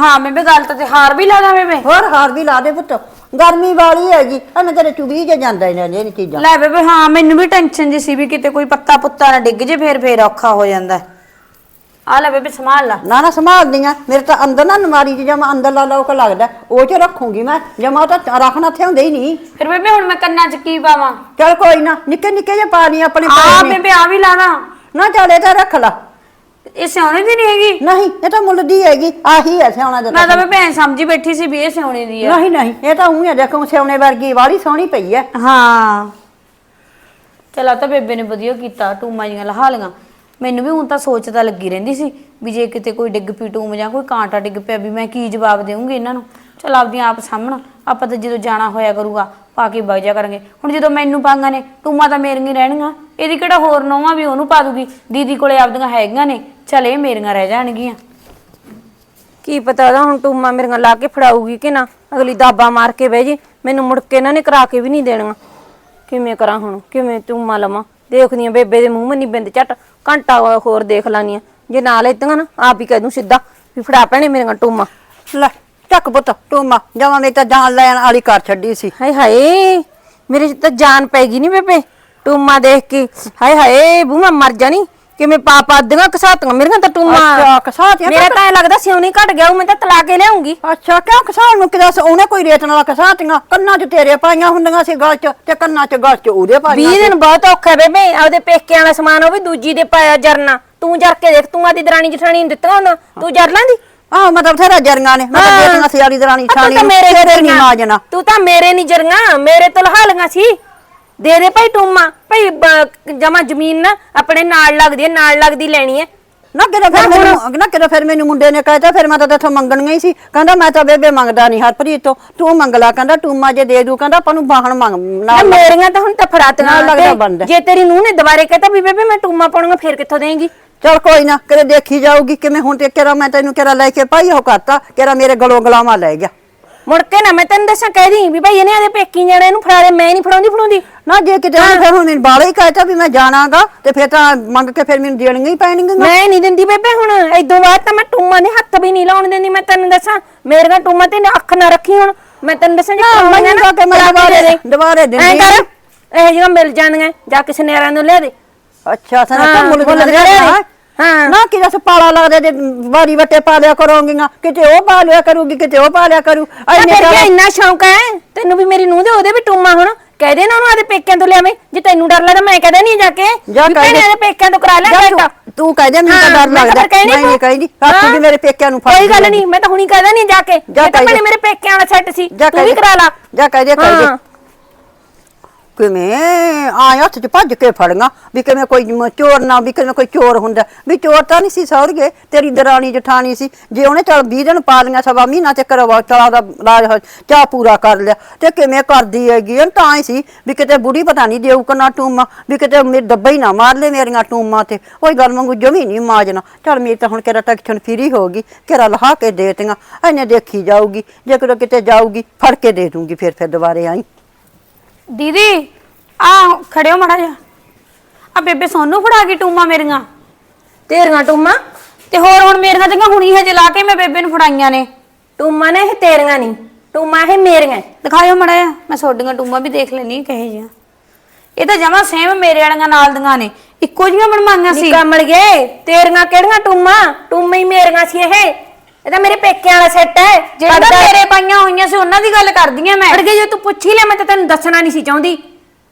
ਹਾਂ ਬੇਬੇ ਗੱਲ ਤਾਂ ਹਾਰ ਵੀ ਲਾਦਾ ਬੇਬੇ। ਹੋਰ ਹਾਰ ਵੀ ਲਾ ਦੇ ਪੁੱਤ। ਗਰਮੀ ਵਾਲੀ ਹੈਗੀ ਐਵੇਂ ਤੇਰੇ ਚੁਬੀ ਜੇ ਜਾਂਦਾ ਇਹਨਾਂ ਇਹ ਚੀਜ਼ਾਂ। ਲੈ ਬੇਬੇ ਹਾਂ ਮੈਨੂੰ ਵੀ ਟੈਨਸ਼ਨ ਜੀ ਸੀ ਵੀ ਕਿਤੇ ਕੋਈ ਪੱਤਾ ਪੁੱਤਾ ਨਾ ਡਿੱਗ ਜੇ ਫੇਰ ਫੇਰ ਔਖਾ ਹੋ ਜਾਂਦਾ। ਹੈ। ਆ ਲੈ ਬੇਬੇ ਸੰਭਾਲ ਲਾ। ਨਾ ਨਾ ਸੰਭਾਲਦੀਆਂ ਮੇਰੇ ਤਾਂ ਅੰਦਰ ਨਾ ਨਮਾਰੀ ਚ ਜਮਾ ਅੰਦਰ ਲਾ ਲੋਕ ਲੱਗਦਾ। ਉਹ ਚ ਰੱਖੂਗੀ ਮੈਂ। ਜਮਾ ਤਾਂ ਰੱਖਣਾ ਤੇ ਹੁੰਦੇ ਹੀ ਨਹੀਂ। ਫਿਰ ਬੇਬੇ ਹੁਣ ਮੈਂ ਕੰਨਾਂ 'ਚ ਕੀ ਪਾਵਾਂ? ਚਲ ਕੋਈ ਨਾ ਨਿੱਕੇ ਨਿੱਕੇ ਜੇ ਪਾ ਲਈ ਆਪਣੇ ਆ ਬੇਬੇ ਆ ਵੀ ਲਾਣਾ। ਨਾ ਚੱਲ ਇਹ ਤਾਂ ਰੱਖ ਲਾ। ਇਹ ਸਿਆਉਣੇ ਦੀ ਨਹੀਂ ਹੈਗੀ? ਨਹੀਂ ਇਹ ਤਾਂ ਮੁੱਲ ਦੀ ਹੈਗੀ। ਆਹੀ ਹੈ ਸਿਆਉਣਾ ਦਾ ਮੈਂ ਤਾਂ ਬੇਬੇ ਐਂ ਸਮਝੀ ਬੈਠੀ ਸੀ ਵੀ ਇਹ ਸਿਆਉਣੇ ਦੀ ਆ। ਨਹੀਂ ਨਹੀਂ ਇਹ ਤਾਂ ਉਹੀ ਹੈ ਦੇਖੋ ਸਿਆਉਣੇ ਵਰਗੀ ਵਾਲੀ ਸੋਹਣੀ ਪਈ ਹੈ ਹਾਂ। ਚਲਾ ਤਾਂ ਬੇਬੇ ਨੇ ਵਧੀਆ ਕੀਤਾ ਟੂਮਾਂ ਜੀਆਂ ਲਹਾ ਲੀਆਂ ਮੈਨੂੰ ਵੀ ਹੁਣ ਤਾਂ ਸੋਚ ਤਾਂ ਲੱਗੀ ਰਹਿੰਦੀ ਸੀ ਵੀ ਜੇ ਕਿਤੇ ਕੋਈ ਡਿੱਗ ਪਈ ਟੂਮ ਜਾਂ ਕੋਈ ਕਾਂਟਾ ਡਿੱਗ ਪਿਆ ਵੀ ਮੈਂ ਕੀ ਜਵਾਬ ਦੇਵਾਂਗੀ ਇਹਨਾਂ ਨੂੰ। ਚਲ ਆਪਦੀਆਂ ਆਪ ਸਾਹਮਣਾ ਆਪਾਂ ਤਾਂ ਜਦੋਂ ਜਾਣਾ ਹੋਇਆ ਕਰੂਗਾ, ਪਾ ਕੇ ਵਗ ਜਾ ਕਰਾਂਗੇ। ਹੁਣ ਜਦੋਂ ਮੈਨੂੰ ਪਾਂਗਾ ਨੇ, ਟੂਮਾ ਤਾਂ ਮੇਰੀਆਂ ਹੀ ਰਹਿਣਗੀਆਂ। ਇਹਦੀ ਕਿਹੜਾ ਹੋਰ ਨੋਵਾਂ ਵੀ ਉਹਨੂੰ ਪਾ ਦੂਗੀ। ਦੀਦੀ ਕੋਲੇ ਆਪਦੀਆਂ ਹੈਗੀਆਂ ਨੇ, ਚਲ ਇਹ ਮੇਰੀਆਂ ਰਹਿ ਜਾਣਗੀਆਂ। ਕੀ ਪਤਾ ਉਹਦਾ ਹੁਣ ਟੂਮਾ ਮੇਰੀਆਂ ਲਾ ਕੇ ਫੜਾਊਗੀ ਕਿ ਨਾ। ਅਗਲੀ ਦਾਬਾ ਮਾਰ ਕੇ ਬਹਿ ਜੇ, ਮੈਨੂੰ ਮੁੜ ਕੇ ਇਹਨਾਂ ਨੇ ਕਰਾ ਕੇ ਵੀ ਨਹੀਂ ਦੇਣੀਆਂ। ਕਿਵੇਂ ਕਰਾਂ ਹੁਣ, ਕਿਵੇਂ ਟੂਮਾ ਲਵਾਂ। ਦੇਖਦੀ ਆਂ ਬੇਬੇ ਦੇ ਮੂੰਹ ਮਨੀ ਬਿੰਦ ਝਟ। ਘੰਟਾ ਹੋਰ ਦੇਖ ਲਾਨੀ ਆ। ਜੇ ਨਾ ਲੈਤੀਆਂ ਨਾ ਆਪ ਹੀ ਕਹਿ ਦੂੰ ਸਿੱਧਾ ਵੀ ਫੜਾ ਪੈਣੇ ਮੇਰੀਆਂ ਟੂਮਾ। ਲੈ ਚੱਕ ਪੁੱਤ ਟੂਮਾ। ਜਮਾ ਮੇਰੀ ਤਾਂ ਜਾਨ ਲੈਣ ਵਾਲੀ ਕਰ ਛੱਡੀ ਸੀ। ਹਾਏ ਹਾਏ ਮੇਰੇ 'ਚ ਤਾਂ ਜਾਨ ਪੈ ਗਈ ਨਹੀਂ ਬੇਬੇ। ਟੂਮਾ ਦੇਖ ਕੇ ਹਾਏ ਹਾਏ ਬੂਮਾ ਮਰ ਜਾਣੀ। ਕਿਵੇਂ ਪਾ ਪਾ ਦੀਆਂ ਕਸਾਤੀਆਂ? ਮੇਰੀਆਂ ਤਾਂ ਟੂਮਾ ਅੱਛਾ ਕਸਾਤੀਆਂ ਮੇਰਾ ਤਾਂ ਐ ਲੱਗਦਾ ਸਿਉਣੀ ਘਟ ਗਿਆ ਉਹ ਮੈਂ ਤਾਂ ਤਲਾ ਕੇ ਲਿਆਉਂਗੀ। ਅੱਛਾ ਕਿਉਂ ਕਸਾਲ ਨੂੰ? ਕਿਦਾਂ ਉਹਨੇ ਕੋਈ ਰੇਤ ਨਾਲ ਕਸਾਤੀਆਂ? ਕੰਨਾਂ 'ਚ ਤੇਰੇ ਪਾਈਆਂ ਹੁੰਦੀਆਂ ਸੀ ਗਲ 'ਚ ਤੇ ਕੰਨਾਂ 'ਚ ਗਲ 'ਚ ਉਹਦੇ ਪਾਈਆਂ 20 ਦਿਨ ਬਹੁਤ ਔਖਾ ਬੇਬੇ ਆਪਦੇ ਪੇਕਿਆਂ ਵਾਲਾ ਸਮਾਨ ਉਹ ਵੀ ਦੂਜੀ ਦੇ ਪਾਇਆ ਜਰਨਾ। ਤੂੰ ਜਰ ਕੇ ਦੇਖ ਤੂੰ ਆਦੀ ਦਰਾਣੀ ਜਠਾਣੀ ਨੂੰ ਦਿੱਤਾ ਹੁੰਦਾ ਤੂੰ ਜਰ ਲਾਂਦੀ? ਆਹ ਮਤਲਬ ਤੇਰਾ ਜਰੀਆਂ ਨੇ। ਮੈਂ ਤਾਂ ਹਾਂ। ਦੇਖਣਾ ਸੀ ਵਾਲੀ ਦਰਾਣੀ ਆ ਤੂੰ ਛਾਣੀ ਤਾਂ ਮੇਰੇ ਨਹੀਂ। ਮਾਜਣਾ। ਤੂੰ ਤਾਂ ਮੇਰੇ ਨਹੀਂ ਜਰੀਆਂ ਮੇਰੇ ਤੋਂ ਲਹਾ ਸੀ। ਦੇ ਦੇ ਭਾਈ ਟੂਮਾ। ਭਾਈ ਜਮਾ ਜ਼ਮੀਨ ਨਾ ਆਪਣੇ ਨਾਲ ਲੱਗਦੀ ਹੈ ਨਾਲ ਲੱਗਦੀ ਲੈਣੀ ਹੈ। ਨਾ ਕਿਦੋਂ ਫਿਰ ਮੈਨੂੰ ਨਾ ਕਿਦੋਂ ਫਿਰ ਮੈਨੂੰ ਮੁੰਡੇ ਨੇ ਕਹਿਤਾ ਫਿਰ ਮੈਂ ਤਾਂ ਤੇਥੋਂ ਮੰਗਣੀਆਂ ਹੀ ਸੀ। ਕਹਿੰਦਾ ਮੈਂ ਤਾਂ ਬੇਬੇ ਮੰਗਦਾ ਨਹੀਂ ਹਰਪ੍ਰੀਤ ਤੋਂ। ਤੂੰ ਮੰਗ ਲਾ ਕਹਿੰਦਾ ਟੂਮਾ ਜੇ ਦੇ ਦੂ ਕਹਿੰਦਾ ਆਪਾਂ ਨੂੰ ਬਾਹਣ ਮੰਗ ਨਾ ਮੇਰੀਆਂ ਤਾਂ ਹੁਣ ਤਾਂ ਫੜਾਤੀਆਂ ਨਾਲ ਲੱਗਦਾ ਤੇ ਬਣਦਾ। ਜੇ ਤੇਰੀ ਨੂੰਹ ਨੇ ਦੁਬਾਰੇ ਕਹਤਾ ਵੀ ਬੇਬੇ ਮੈਂ ਟੂਮਾ ਪਾਉਣਗਾ ਫੇਰ ਕਿੱਥੋਂ ਦੇਂਗੀ? ਚਲ ਕੋਈ ਨਾ ਕਰੇ ਦੇਖੀ ਜਾਊਗੀ ਕਿਵੇਂ ਹੁਣ ਤੇ ਕਿਹੜਾ ਮੈਂ ਤੈਨੂੰ ਕਿਹੜਾ ਲੈ ਕੇ ਪਾਈ ਉਹ ਕਰਤਾ ਕਿਹੜਾ ਮੇਰੇ ਗਲੋਂ ਗਲਾਵਾਂ ਲੈ ਗਿਆ। ਮੁੜ ਕੇ ਨਾ ਮੈਂ ਤੈਨੂੰ ਦੱਸਾਂ ਕਹਿ ਦੀ ਵੀ ਭਾਈ ਇਹਨੇ ਆਦੇ ਪੇਕੀ ਜਾਣਾ ਇਹਨੂੰ ਫੜਾ ਦੇ ਮੈਂ ਨਹੀਂ ਫੜਾਉਂਦੀ ਫੜਾਉਂਦੀ। ਨਾ ਜੇ ਕਿਤੇ ਉਹਨੇ ਫਿਰ ਹੁਣ ਬਾਲਾ ਹੀ ਕਹਿਤਾ ਵੀ ਮੈਂ ਜਾਣਾਗਾ ਤੇ ਫਿਰ ਤਾਂ ਮੰਗ ਕੇ ਫਿਰ ਮੈਨੂੰ ਦੇਣੀਆਂ ਹੀ ਪੈਣਗੀਆਂ। ਮੈਂ ਨਹੀਂ ਦਿੰਦੀ ਬੇਬੇ ਹੁਣ ਇਦੋਂ ਬਾਅਦ ਤਾਂ ਮੈਂ ਟੂਮਾਂ ਦੇ ਹੱਥ ਵੀ ਨਹੀਂ ਲਾਉਣ ਦਿੰਦੀ ਮੈਂ ਤੈਨੂੰ ਦੱਸਾਂ ਮੇਰੀਆਂ ਟੂਮਾਂ ਤੇ ਅੱਖ ਨਾ ਰੱਖੀ ਹੁਣ। ਮੈਂ ਤੈਨੂੰ ਦੱਸਾਂ ਜੇ ਨਾ, ਮੈਨੂੰ ਤਾਂ ਕਿ ਮੈਂ ਦੁਬਾਰੇ-। ਦੁਬਾਰੇ ਦਿੰਦੀ ਐਂ ਕਰ। ਇਹ ਜਿਹੀਆਂ ਮਿਲ ਜਾਣਗੀਆਂ ਜਾ ਕਿਸੇ ਨੇਰਾਂ ਨੂੰ ਲਿਆ ਦੇ। ਅੱਛਾ ਸਨਾ ਤਾਂ ਮੁੱਲ ਲਿਆ ਹਾਂ। ਨਾ ਕਿ ਦਸ ਪਾਲਾ ਲੱਗਦਾ ਜੇ ਵਾਰੀ ਵਟੇ ਪਾ ਲਿਆ ਕਰੋਗੀਆਂ ਕਿਤੇ ਉਹ ਪਾ ਲਿਆ ਕਰੂਗੀ ਕਿਤੇ ਉਹ ਪਾ ਲਿਆ ਕਰੂ ਤਾਂ ਐਨੇ ਤੇਰੇ ਜ਼ਿਆਦਾ- ਇੰਨਾ ਸ਼ੌਂਕ ਹੈ ਤੈਨੂੰ ਵੀ ਮੇਰੀ ਨੂੰਹ ਦੇ ਉਹਦੇ ਵੀ ਟੂਮਾ ਹੁਣ ਕਹਿ ਦੇ ਨਾ ਉਹਨੂੰ ਆਦੇ ਪੇਕਿਆਂ ਤੋਂ ਲਿਆਵੇਂ ਜੇ ਤੈਨੂੰ ਡਰ ਲੱਗਦਾ ਮੈਂ ਕਹਦਾ ਨਹੀਂ ਜਾ ਕੇ ਜਾ ਕਹਿ ਦੇ। ਪੇਕਿਆਂ ਤੋਂ ਕਰਾ ਲੈ ਬੇਟਾ ਤੂੰ- ਤੂੰ ਕਹਿ ਦੇ ਮੈਨੂੰ ਤਾਂ ਡਰ ਮੈਂ ਤਾਂ ਲੱਗਦਾ ਮੈਂ ਨਹੀਂ। ਕਹਿੰਦੀ ਹੱਥ ਹਾਂ। ਵੀ ਮੇਰੇ ਪੇਕਿਆਂ ਨੂੰ ਫੜ ਕੋਈ ਗੱਲ। ਨਹੀਂ ਮੈਂ ਤਾਂ ਹੁਣੀ ਕਹਦਾ ਨਹੀਂ ਜਾ ਕੇ ਜਾ ਇਹ ਤਾਂ। ਮੇਰੇ ਪੇਕਿਆਂ ਵਾਲਾ ਸੈੱਟ ਸੀ ਤੂੰ ਵੀ। ਕਰਾ ਲਾ ਜਾ ਕਹਿ ਦੇ ਕਹਿ ਦੇ। ਕਿਵੇਂ? ਆਏ ਹੱਥ 'ਚ ਭੱਜ ਕੇ ਫੜੀਆਂ ਵੀ ਕਿਵੇਂ ਕੋਈ ਮ- ਚੋਰ ਨਾ, ਵੀ ਕਿਵੇਂ ਕੋਈ ਚੋਰ ਹੁੰਦਾ। ਵੀ ਚੋਰ ਤਾਂ ਨਹੀਂ ਸੀ ਸੌਰਗੇ ਤੇਰੀ ਦਰਾਣੀ ਜਠਾਣੀ ਸੀ। ਜੇ ਉਹਨੇ ਚਲ 20 ਦਿਨ ਪਾ ਲੀਆਂ ਸਵਾ ਮਹੀਨਾ ਤੇ ਕਰਵਾ ਚਲਾ ਦਾ ਰਾਜ ਚਾਹ ਪੂਰਾ ਕਰ ਲਿਆ। ਤੇ ਕਿਵੇਂ ਕਰਦੀ ਹੈਗੀ ਉਹਨੂੰ ਤਾਂ ਹੀ ਸੀ ਵੀ ਕਿਤੇ ਬੁੜੀ ਪਤਾ ਨਹੀਂ ਦੇਊ ਕਨਾ ਟੂਮਾ, ਵੀ ਕਿਤੇ ਮੇਰੇ ਡੱਬਾ ਹੀ ਨਾ ਮਾਰ ਲੈ ਮੇਰੀਆਂ ਟੂਮਾਂ ਤੇ। ਕੋਈ ਗੱਲ ਮੰਗੂ ਜਮੀ ਨਹੀਂ ਮਾਜਣਾ। ਚਲ ਮੇਰੀ ਤਾਂ ਹੁਣ ਕਿਹੜਾ ਟੈਕਸ਼ਨ ਫਰੀ ਹੋ ਗਈ, ਕਿਹੜਾ ਲਹਾ ਕੇ ਦੇਤੀਆਂ। ਐਨੇ ਦੇਖੀ ਜਾਊਗੀ, ਜੇ ਕਿਤੇ ਕਿਤੇ ਜਾਊਗੀ, ਫੜ ਕੇ ਦੇ ਦੂੰਗੀ ਫਿਰ ਫਿਰ ਦੁਬਾਰੇ ਆਈ। ਦੀਦੀ ਆ ਖੜਿਓ ਮੜਾ ਜਾ ਆ ਬੇਬੇ ਸੋਨੂੰ ਫੜਾ ਗਈ ਟੂਮਾ ਮੇਰੀਆਂ। ਤੇਰੀਆਂ ਟੂਮਾਂ? ਤੇ ਹੋਰ ਹੁਣ ਮੇਰੀਆਂ ਜਗ੍ਹਾ ਹੁਣੀ ਹਜੇ ਲਾ ਕੇ ਮੈਂ ਬੇਬੇ ਨੂੰ ਫੜਾਈਆਂ ਨੇ। ਟੂਮਾਂ ਨੇ ਇਹ ਤੇਰੀਆਂ ਨਹੀਂ ਟੂਮਾਂ ਇਹ ਮੇਰੀਆਂ ਦਿਖਾਇਓ ਮੜਾ ਜਾ ਮੈਂ ਤੁਹਾਡੀਆਂ ਟੂਮਾ ਵੀ ਦੇਖ ਲੈਣੀ ਕਹੇ ਜਿਹਾ ਇਹ ਤਾਂ ਜਮਾ ਸੇਮ ਮੇਰੇ ਵਾਲੀਆਂ ਨਾਲ ਦੀਆਂ ਨੇ ਇੱਕੋ ਜਿਹੀਆਂ ਬਣਵਾਈਆਂ ਸੀ। ਨਿਕਮਲ ਗਏ ਤੇਰੀਆਂ ਕਿਹੜੀਆਂ ਟੂਮਾਂ? ਟੂਮਾਂ ਹੀ ਮੇਰੀਆਂ ਸੀ ਇਹ। ਇਹ ਤਾਂ ਮੇਰੇ ਪੇਕਿਆਂ ਵਾਲਾ ਸੈੱਟ ਹੈ। ਜਿਹੜਾ ਮੇਰੇ ਪਾਈਆਂ ਹੋਈਆਂ ਸੀ ਉਹਨਾਂ ਦੀ ਗੱਲ ਕਰਦੀਆਂ ਮੈਂ। ਅੜ ਜੇ ਤੂੰ ਪੁੱਛ ਹੀ ਲਿਆ ਮੈਂ ਤਾਂ ਤੈਨੂੰ ਦੱਸਣਾ ਨਹੀਂ ਸੀ ਚਾਹੁੰਦੀ।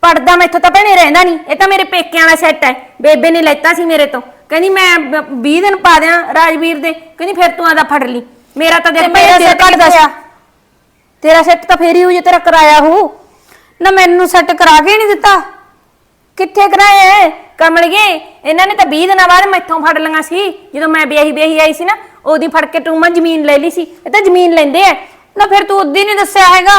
ਪੜਦਾ ਮੈਥੋਂ ਤਾਂ ਭੈਣੇ ਰਹਿੰਦਾ ਨਹੀਂ। ਇਹ ਤਾਂ ਮੇਰੇ ਪੇਕਿਆਂ ਵਾਲਾ ਸੈੱਟ ਹੈ। ਬੇਬੇ ਨੇ ਲੈਤਾ ਸੀ ਮੇਰੇ ਤੋਂ। ਕਹਿੰਦੀ ਮੈਂ 20 ਦਿਨ ਪਾ ਦਿਆਂ ਰਾਜਵੀਰ ਦੇ। ਕਹਿੰਦੀ ਫਿਰ ਤੂੰ ਆਦਾ ਫੜ ਲਈ। ਮੇਰਾ ਤਾਂ ਦੇਖ ਮੇਰਾ ਮੇਰਾ set ਕੱਢ ਦੱਸ। ਕਿੱਥੇ ਆ? ਤੇਰਾ ਸੈੱਟ ਤਾਂ ਫੇਰ ਹੀ ਜੇ ਤੇਰਾ ਕਰਾਇਆ ਹੋ ਨਾ ਮੈਨੂੰ ਸੈੱਟ ਕਰਾ ਕੇ ਨਹੀਂ ਦਿੱਤਾ। ਕਿੱਥੇ ਕਰਾਇਆ? ਕਮਲ ਗਏ ਇਹਨਾਂ ਨੇ ਤਾਂ 20 ਦਿਨਾਂ ਬਾਅਦ ਮੈਥੋਂ ਫੜ ਲਈਆਂ ਸੀ। ਜਦੋਂ ਮੈਂ ਵਿਆਹੀ ਵਿਆਹੀ ਆਈ ਸੀ ਨਾ ਉਹਦੀ ਫੜ ਕੇ ਟੂਮਾ ਜ਼ਮੀਨ ਲੈ ਲਈ ਸੀ ਇਹ ਤਾਂ ਜ਼ਮੀਨ ਲੈਂਦੇ ਆ। ਨਾ ਫਿਰ ਤੂੰ ਉਦੋਂ ਨਹੀਂ ਦੱਸਿਆ ਹੈਗਾ।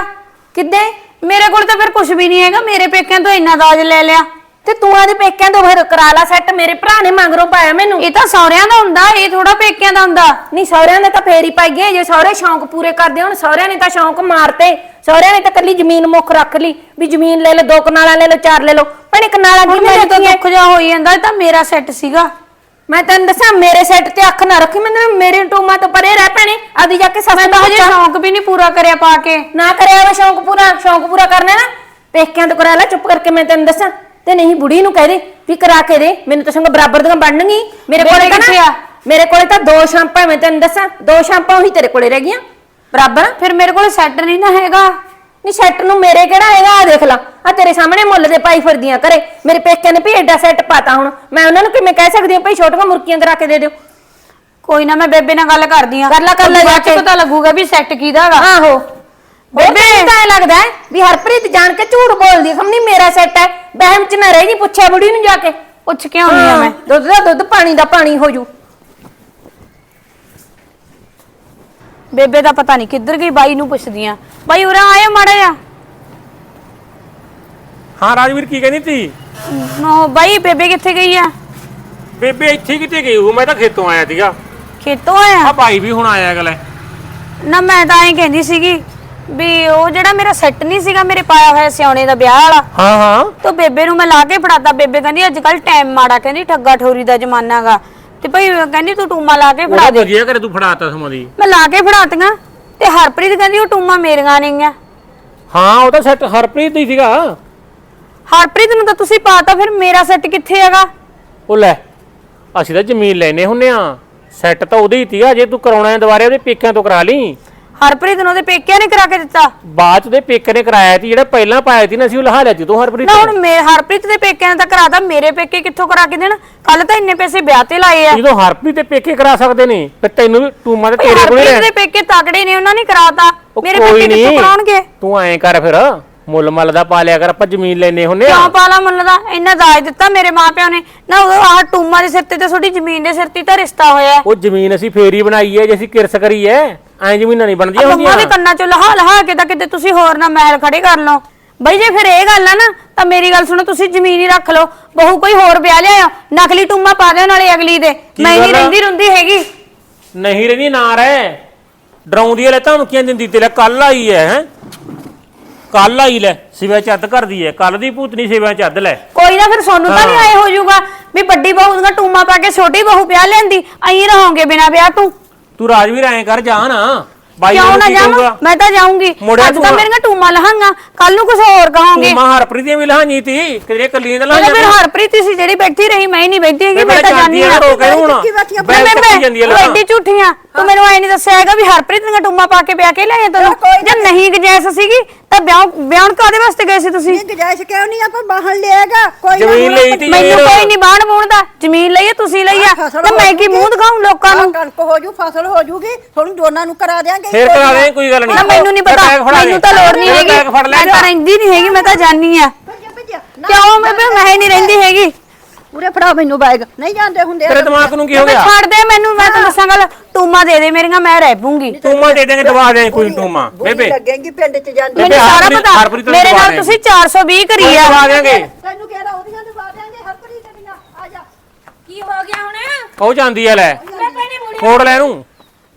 ਕਿੱਦੇ? ਮੇਰੇ ਕੋਲ ਤਾਂ ਫਿਰ ਕੁਝ ਵੀ ਨਹੀਂ ਹੈਗਾ ਮੇਰੇ ਪੇਕਿਆਂ ਤੋਂ ਇੰਨਾ ਦਾਜ ਲੈ ਲਿਆ। ਤੇ ਤੂੰ ਆਦੇ ਪੇਕਿਆਂ ਤੋਂ ਫਿਰ ਕਰਾ ਲਾ ਸੈੱਟ ਮੇਰੇ ਭਰਾ ਨੇ ਮੰਗਰੋਂ ਪਾਇਆ ਮੈਨੂੰ। ਇਹ ਤਾਂ ਸੌਰਿਆਂ ਦਾ ਹੁੰਦਾ ਇਹ ਥੋੜਾ ਪੇਕਿਆਂ ਦਾ ਹੁੰਦਾ। ਨਹੀਂ ਸਹੁਰਿਆਂ ਨੇ ਤਾਂ ਫੇਰ ਹੀ ਪਾਈ ਗਏ ਜੇ ਸਹੁਰੇ ਸ਼ੌਂਕ ਪੂਰੇ ਕਰਦੇ ਹੁਣ ਸਹੁਰਿਆਂ ਨੇ ਤਾਂ ਸ਼ੌਂਕ ਮਾਰਤੇ। ਸਹੁਰਿਆਂ ਨੇ ਤਾਂ ਕੱਲੀ ਜ਼ਮੀਨ ਮੁੱਖ ਰੱਖ ਲਈ ਵੀ ਜ਼ਮੀਨ ਲੈ ਲਓ ਦੋ ਕਨਾਲਾਂ ਲੈ ਲਓ ਚਾਰ ਲੈ ਲਓ। ਪਰ ਇੱਕ ਨਾਲਾ ਹੁਣ ਕਿਵੇਂ ਮੈਨੂੰ ਤਾਂ? ਦੁੱਖ ਜਾ ਹੋਈ ਜਾਂਦਾ ਇਹ ਤਾਂ ਮੇਰਾ ਸੈੱਟ ਸੀਗਾ। ਮੈਂ ਤੈਨੂੰ ਦੱਸਾਂ ਮੇਰੇ ਸੈੱਟ ਤੇ ਅੱਖ ਨਾ ਰੱਖੀ ਮੈਨੂੰ ਮੇਰੇ ਟੋਮਾ ਤੋਂ ਪਰੇ ਰਹਿ ਪੈਣੇ। ਆਦੀ ਜਾ ਕੇ ਸੱਸ ਮੈਂ ਤਾਂ ਹਜੇ ਸ਼ੌਂਕ ਵੀ ਨਹੀਂ ਪੂਰਾ ਕਰਿਆ ਪਾ ਕੇ। ਨਾ ਕਰਿਆ ਵਾ ਸ਼ੌਂਕ ਪੂਰਾ ਸ਼ੌਂਕ ਪੂਰਾ ਕਰਨਾ ਨਾ। ਪੇਕਿਆਂ ਤੋਂ ਕਰਾ ਲੈ ਚੁੱਪ ਕਰਕੇ ਮੈਂ ਤੈਨੂੰ ਦੱਸਾਂ। ਤੇ ਨਹੀਂ ਬੁੜੀ ਨੂੰ ਕਹਿ ਦੇ ਵੀ ਕਰਾ ਕੇ ਦੇ ਮੈਨੂੰ ਤਾਂ ਸੰਗ ਬਰਾਬਰ ਦੀਆਂ ਬਣਨਗੀ ਮੇਰੇ ਕੋਲੇ ਕਿੱਥੇ ਆ? ਮੇਰੇ ਕੋਲੇ ਤਾਂ ਦੋ ਸ਼ਾਂਪਾਂ ਮੈਂ ਤੈਨੂੰ ਦੱਸਾਂ ਦੋ ਸ਼ਾਂਪਾਂ ਉਹੀ ਤੇਰੇ ਕੋਲੇ ਰਹਿ ਗਈਆਂ। ਬਰਾਬਰ ਫਿਰ ਮੇਰੇ ਕੋਲ ਸੈੱਟ ਨਹੀਂ ਨਾ ਹੈਗਾ। ਨਹੀਂ ਸੈੱਟ ਨੂੰ ਮੇਰੇ ਕਿਹੜਾ ਹੈਗਾ? ਆ ਦੇਖ ਲਾ। ਆ ਤੇਰੇ ਸਾਹਮਣੇ ਮੁੱਲ ਦੇ ਪਾਈ ਫਿਰਦੀਆਂ ਘਰੇ। ਮੇਰੇ ਪੇਕਿਆਂ ਨੇ ਵੀ ਐਡਾ ਸੈੱਟ ਪਾਤਾ ਹੁਣ। ਮੈਂ ਉਹਨਾਂ ਨੂੰ ਕਿਵੇਂ ਕਹਿ ਸਕਦੀ ਹਾਂ ਭਈ ਛੋਟੀਆਂ ਮੁਰਕੀਆਂ ਕਰਾ ਕੇ ਦੇ ਦਿਓ? ਕੋਈ ਨਾ ਮੈਂ ਬੇਬੇ ਨਾਲ ਗੱਲ ਕਰਦੀ ਆ ਕਰ ਲਾ, ਕਰ ਲਾ ਜਾ ਕੇ। ਪਤਾ ਲੱਗੂਗਾ ਵੀ ਸੈੱਟ ਕਿਹਦਾ ਹੈਗਾ ਆਹੋ। ਬੇਬੇ। ਬੇਬੇ। ਤਾਂ ਐਂ ਲੱਗਦਾ ਹੈ ਵੀ ਹਰਪ੍ਰੀਤ ਜਾਣ ਕੇ ਝੂਠ ਬੋਲਦੀ ਹੈ। ਨਹੀਂ ਮੇਰਾ ਸੈੱਟ ਹੈ। ਬਹਿਮ ਚ ਨਾ ਰਹਿ ਜੀ ਪੁੱਛਿਆ ਬੁੜੀ ਨੂੰ ਜਾ ਕੇ। ਪੁੱਛ ਕੇ ਆਉਣੀ ਆ ਮੈਂ। ਦੁੱਧ ਦਾ ਦੁੱਧ ਪਾਣੀ ਦਾ ਪਾਣੀ ਹੋ ਜੂ। ਬੇਬੇ ਦਾ ਪਤਾ ਨਹੀਂ ਕਿੱਧਰ ਗਈ ਬਾਈ ਨੂੰ ਪੁੱਛਦੀ ਆ ਬਾਈ ਉਰਾ ਆਇਆ ਮਾੜਾ ਜਾ ਹਾਂ ਰਾਜਵੀਰ ਕੀ ਕਹਿੰਦੀ ਤੀ? ਨੋ ਬਾਈ ਬੇਬੇ ਕਿੱਥੇ ਗਈ ਆ? ਬੇਬੇ ਇੱਥੇ ਕਿਤੇ ਗਈ ਹੂੰ ਮੈਂ ਤਾਂ ਖੇਤੋਂ ਆਇਆ ਸੀਗਾ। ਖੇਤੋਂ ਆਇਆ? ਆ ਭਾਈ ਵੀ ਹੁਣ ਆਇਆ ਅਗਲੇ। ਨਾ ਮੈਂ ਤਾਂ ਐਂ ਕਹਿੰਦੀ ਸੀਗੀ ਵੀ ਉਹ ਜਿਹੜਾ ਮੇਰਾ ਸੈੱਟ ਨਹੀਂ ਸੀਗਾ ਮੇਰੇ ਪਾਇਆ ਹੋਇਆ ਸਿਆਉਣੇ ਦਾ ਵਿਆਹ ਵਾਲਾ। ਹਾਂ ਹਾਂ। ਤੋ ਬੇਬੇ ਨੂੰ ਮੈਂ ਲਾ ਕੇ ਫੜਾਤਾ। ਬੇਬੇ ਕਹਿੰਦੀ ਅੱਜ ਕੱਲ ਟਾਈਮ ਮਾੜਾ ਕਹਿੰਦੀ ਠੱਗਾ ਠੋਰੀ ਦਾ ਜ਼ਮਾਨਾ ਗਾ। ਤੇ ਭਾਈ ਕਹਿੰਦੀ ਤੂੰ ਟੂਮਾ ਲਾ ਕੇ ਫੜਾ ਉਹ ਦੇ। ਵਧੀਆ ਕਰੇ ਤੂੰ ਫੜਾਤਾ ਸਮਾਂ ਦੀ। ਮੈਂ ਲਾ ਕੇ ਫੜਾਤੀਆਂ ਤੇ ਹਰਪ੍ਰੀਤ ਕਹਿੰਦੀ ਉਹ ਟੂਮਾ ਮੇਰੀਆਂ ਨੇਗੀਆਂ। ਹਾਂ ਉਹ ਤਾਂ ਸੈੱਟ ਹਰਪ੍ਰੀਤ ਹੀ ਸੀਗਾ। ਹਰਪ੍ਰੀਤ ਨੂੰ ਤਾਂ ਤੁਸੀਂ ਪਾਤਾ ਫਿਰ ਮੇਰਾ ਸੈੱਟ ਕਿੱਥੇ ਹੈਗਾ? ਉਹ ਲੈ ਅਸੀਂ ਤਾਂ ਜ਼ਮੀਨ ਲੈਨੇ ਹੁੰਨੇ ਆ। ਸੈੱਟ ਤਾਂ ਉਹਦੇ ਹੀ ਤੀਗਾ ਜੇ ਤੂੰ ਕਰਾਉਣਾ ਹੈ ਦੁਬਾਰੇ ਉਹਦੇ ਪੇਕਿਆਂ ਤੋਂ ਕਰਾ ਲਈ। ਹਰਪ੍ਰੀਤ ਨੂੰ ਉਹਦੇ ਪੇਕਿਆਂ ਨੇ ਕਰਾ ਕੇ ਦਿੱਤਾ। ਬਾਅਦ ਚ ਉਹਦੇ ਪੇਕੇ ਨੇ ਕਰਾਇਆ ਸੀ ਜਿਹੜਾ ਪਹਿਲਾਂ ਪਾਇਆ ਸੀ ਨਾ ਅਸੀਂ ਉਹ ਲਹਾ ਲਿਆ ਤੂੰ ਹਰਪ੍ਰੀਤ ਨਾ ਹੁਣ ਮੇ ਹਰਪ੍ਰੀਤ ਦੇ ਪੇਕਿਆਂ ਨੇ ਤਾਂ ਕਰਾਤਾ ਮੇਰੇ ਪੇਕੇ ਕਿੱਥੋਂ ਕਰਾ ਕੇ ਦੇਣ? ਕੱਲ ਤਾਂ ਇੰਨੇ ਪੈਸੇ ਵਿਆਹ ਤੇ ਲਾਏ ਆ। ਜਦੋਂ ਹਰਪ੍ਰੀਤ ਦੇ ਪੇਕੇ ਕਰਾ ਸਕਦੇ ਨੇ ਫਿਰ ਤੈਨੂੰ ਵੀ ਟੂਮਾ ਤੇ ਤੇਰੇ ਕੋਲ ਹਰਪ੍ਰੀਤ ਦੇ ਪੇਕੇ ਤਕੜੇ ਨੇ ਉਹਨਾਂ ਨੇ ਕਰਾਤਾ। ਉਹ ਮੇਰੇ ਕੋਈ ਪੇਕੇ ਕਿੱਥੋਂ ਨੀ। ਕਰਾਉਣਗੇ? ਤੂੰ ਐਂ ਕਰ ਫਿਰ ਮੁੱਲ ਮੱਲ ਦਾ ਪਾ ਲਿਆ ਕਰ ਆਪਾਂ ਜ਼ਮੀਨ ਲੈਨੇ ਹੁੰਨੇ ਆ। ਕਿਉਂ ਪਾਲਾ ਮੁੱਲ ਦਾ? ਇੰਨਾ ਦਾਜ ਦਿੱਤਾ ਮੇਰੇ ਮਾਪਿਆਂ ਨੇ। ਨਾ ਉਹ ਆਹ ਟੂਮਾ ਦੇ ਸਿਰ ਤੇ ਤੇ ਤੁਹਾਡੀ ਜ਼ਮੀਨ ਦੇ ਸਿਰ ਤੇ ਤਾਂ ਰਿਸ਼ਤਾ ਹੋਇਆ। ਉਹ ਜ਼ਮੀਨ ਅਸੀਂ ਫੇਰ ਬਣਾਈ ਹੈ ਜੇ ਅਸੀਂ ਕਿਰਸ ਕਰੀ ਹੈ। ਐਂ ਜ਼ਮੀਨਾਂ ਨਹੀਂ ਬਣਦੀਆਂ ਮੰਮਾ ਹੁੰਦੀਆਂ। ਦੇ ਕੰਨਾਂ ਚੋਂ ਲਹਾ ਲਹਾ ਕੇ ਤਾਂ ਕਿਤੇ ਤੁਸੀਂ ਹੋਰ ਨਾ ਮਹਿਲ ਖੜੇ ਕਰ ਲਓ। ਬਈ ਜੇ ਫਿਰ ਇਹ ਗੱਲ ਆ ਨਾ ਤਾਂ ਮੇਰੀ ਗੱਲ ਸੁਣੋ ਤੁਸੀਂ ਜ਼ਮੀਨ ਹੀ ਰੱਖ ਲਓ। ਬਹੂ ਕੋਈ ਹੋਰ ਵਿਆਹ ਲਿਆ ਨਕਲੀ ਟੂਮਾ ਪਾ ਦਿਓ ਨਾਲੇ ਅਗਲੀ ਦੇ। ਮੈਂ ਨਹੀਂ ਗੱਲ ਆ? ਰਹਿੰਦੀ ਰੁੰਦੀ ਹੈਗੀ। ਨਹੀਂ ਰਹਿੰਦੀ ਨਾ ਰਹਿ। ਡਰਾਉਂਦੀ ਐ ਲੈ ਧਮਕੀਆਂ ਦਿੰਦੀ ਤੇ ਲੈ ਕੱਲ ਆਈ ਐ ਹੈ। ਕੱਲ ਆਈ ਲੈ ਸਿਵਾ ਚੱਦ ਕਰਦੀ ਐ। ਕੱਲ ਦੀ ਭੂਤਨੀ ਸਿਵਾ ਚੱਦ ਲੈ। ਕੋਈ ਨਾ ਫਿਰ ਸੋਨੂੰ ਤਾਂ ਨਹੀਂ ਆਏ ਹੋ ਜਾਊਗਾ ਵੀ ਵੱਡੀ ਬਹੂ ਦੀਆਂ ਟੂਮਾ ਪਾ ਕੇ ਛੋਟੀ ਬਹੂ ਵਿਆਹ ਲੈਂਦੀ ਅਹੀਂ ਰਹੋਗੇ ਬਿਨਾ ਵਿਆਹ ਤੋਂ। ਤੂੰ ਰਾਜਵੀਰ ਐਂ ਕਰ ਜਾ ਨਾ। ਬਾਈ ਕਿਉਂ ਨੂੰ ਜਾਵਾਂ? ਮੈਂ ਤਾਂ ਜਾਊਂਗੀ। ਮੁੜਿਆ ਅੱਜ ਤਾਂ ਤੂੰ- ਮੇਰੀਆਂ ਟੂਮਾ ਲਹਾਂਗਾ। ਕੱਲ ਨੂੰ ਕੁਝ ਹੋਰ ਕਹਾਂਗੇ। ਤੂੰ ਮਾਂ ਹਰਪ੍ਰੀਤ ਦੀਆਂ ਵੀ ਲਹਾਂਜੀ ਤੀ ਕਿਤੇ ਕੱਲੀਆਂ ਦਾ ਮੈਂ ਲਹਾਂਜੀ ਫਿਰ ਹਰਪ੍ਰੀਤ ਸੀ ਜਿਹੜੀ ਬੈਠੀ ਰਹੀ ਮੈਂ ਹੀ ਨਹੀਂ ਬੈਠੀ ਹੈਗੀ ਮੈਂ ਤਾਂ ਜਾਣੀ ਆ ਰੋ ਕੇ ਹੁਣ ਕੀ ਬੈਠੀ ਆ? ਬੈਠ ਮੈਂ ਕੇ ਜਾਂਦੀ ਐ ਮੈਂ ਐਡੀ ਝੂਠੀ ਆ ਤੂੰ ਮੈਨੂੰ ਐ ਨਹੀਂ ਦੱਸਿਆ ਹੈਗਾ ਵੀ ਹਰਪ੍ਰੀਤ ਦੀਆਂ ਟੂਮਾ ਪਾ ਕੇ ਵਿਆਹ ਕੇ ਲਿਆਏ ਤੈਨੂੰ ਜੇ ਨਹੀਂ ਗਜੈਸ ਸੀਗੀ ਤਾਂ ਵਿਆਹ ਵਿਆਹ ਕਾਦੇ ਵਾਸਤੇ ਗਏ ਸੀ ਤੁਸੀਂ? ਨਹੀਂ ਗੁਜਾਇਸ਼ ਕਿਉਂ ਨਹੀਂ ਆਪਾਂ ਬਾਹਣ ਲਿਆਗਾ ਕੋਈ ਨਾ ਜ਼ਮੀਨ ਲਈ ਤੀ ਮੈਨੂੰ। ਕੋਈ ਨਹੀਂ ਬਾਣ ਬੂਣ ਦਾ। ਜ਼ਮੀਨ ਲਈ ਆ ਤੁਸੀਂ ਲਈ ਆ। ਫਸਲ ਤੇ ਹੋ ਮੈਂ ਕੀ ਜੂਗੀ। ਮੂੰਹ ਦਿਖਾਉਂ ਲੋਕਾਂ ਨੂੰ? ਆਹ ਕਣਕ ਹੋ ਜੂ ਫਸਲ ਹੋ ਜੂਗੀ। ਤੁਹਾਨੂੰ ਦੋਨਾਂ ਨੂੰ ਕਰਾ ਦਿਆਂਗੇ। ਫੇਰ ਕਰਾ ਦੇ ਕੋਈ ਗੱਲ ਨਹੀਂ। ਨਾ ਮੈਨੂੰ ਨਹੀਂ ਪਤਾ। ਮੈਨੂੰ ਤਾਂ ਲੋੜ ਨਹੀਂ ਹੈਗੀ। ਮੈਂ ਤਾਂ ਰਹਿੰਦੀ ਨਹੀਂ ਹੈਗੀ ਮੈਂ ਤਾਂ ਜਾਣੀ ਆ ਕਿਉਂ? ਬੇਬੇ ਮੈਂ ਨਹੀਂ ਰਹਿੰਦੀ ਹੈਗੀ। ਪੂਰੇ ਫੜਾ ਮੈਨੂੰ ਬੈਗ ਨਹੀਂ ਜਾਂਦੇ ਹੁੰਦੇ ਤੇਰੇ ਦਿਮਾਗ ਨੂੰ ਕੀ ਹੋ ਗਿਆ? ਛੱਡ ਦੇ ਮੈਨੂੰ ਮੈਂ ਤੈਨੂੰ ਦੱਸਾਂ ਗੱਲ। ਟੂਮਾ ਦੇ ਦੇ ਮੇਰੀਆਂ ਮੈਂ ਰਹਿ ਪੂੰਗੀ। ਟੂਮਾ ਦੇ ਦੇਂਗੇ ਦਵਾ ਦੇ ਕੋਈ ਟੂਮਾ। ਬੇਬੇ। ਲੱਗੇਗੀ ਪਿੰਡ ਚ ਜਾਂਦੇ ਮੈਨੂੰ ਸਾਰਾ ਪਤਾ। ਨੂੰ ਮੇਰੇ ਨਾਲ। ਤੁਸੀਂ 420 ਕਰੀ ਆ। ਦਵਾ ਦੇਂਗੇ ਤੈਨੂੰ ਕਿਹੜਾ ਉਹਦੀਆਂ ਦਵਾ ਦੇਣਗੇ? ਹਰਪ੍ਰੀਤ ਦੀਆਂ ਆ ਜਾ। ਕੀ ਹੋ ਗਿਆ ਹੁਣ? ਉਹ ਜਾਂਦੀ ਐ ਲੈ। ਨੇ ਫੋੜ ਲੈ ਇਹਨੂੰ।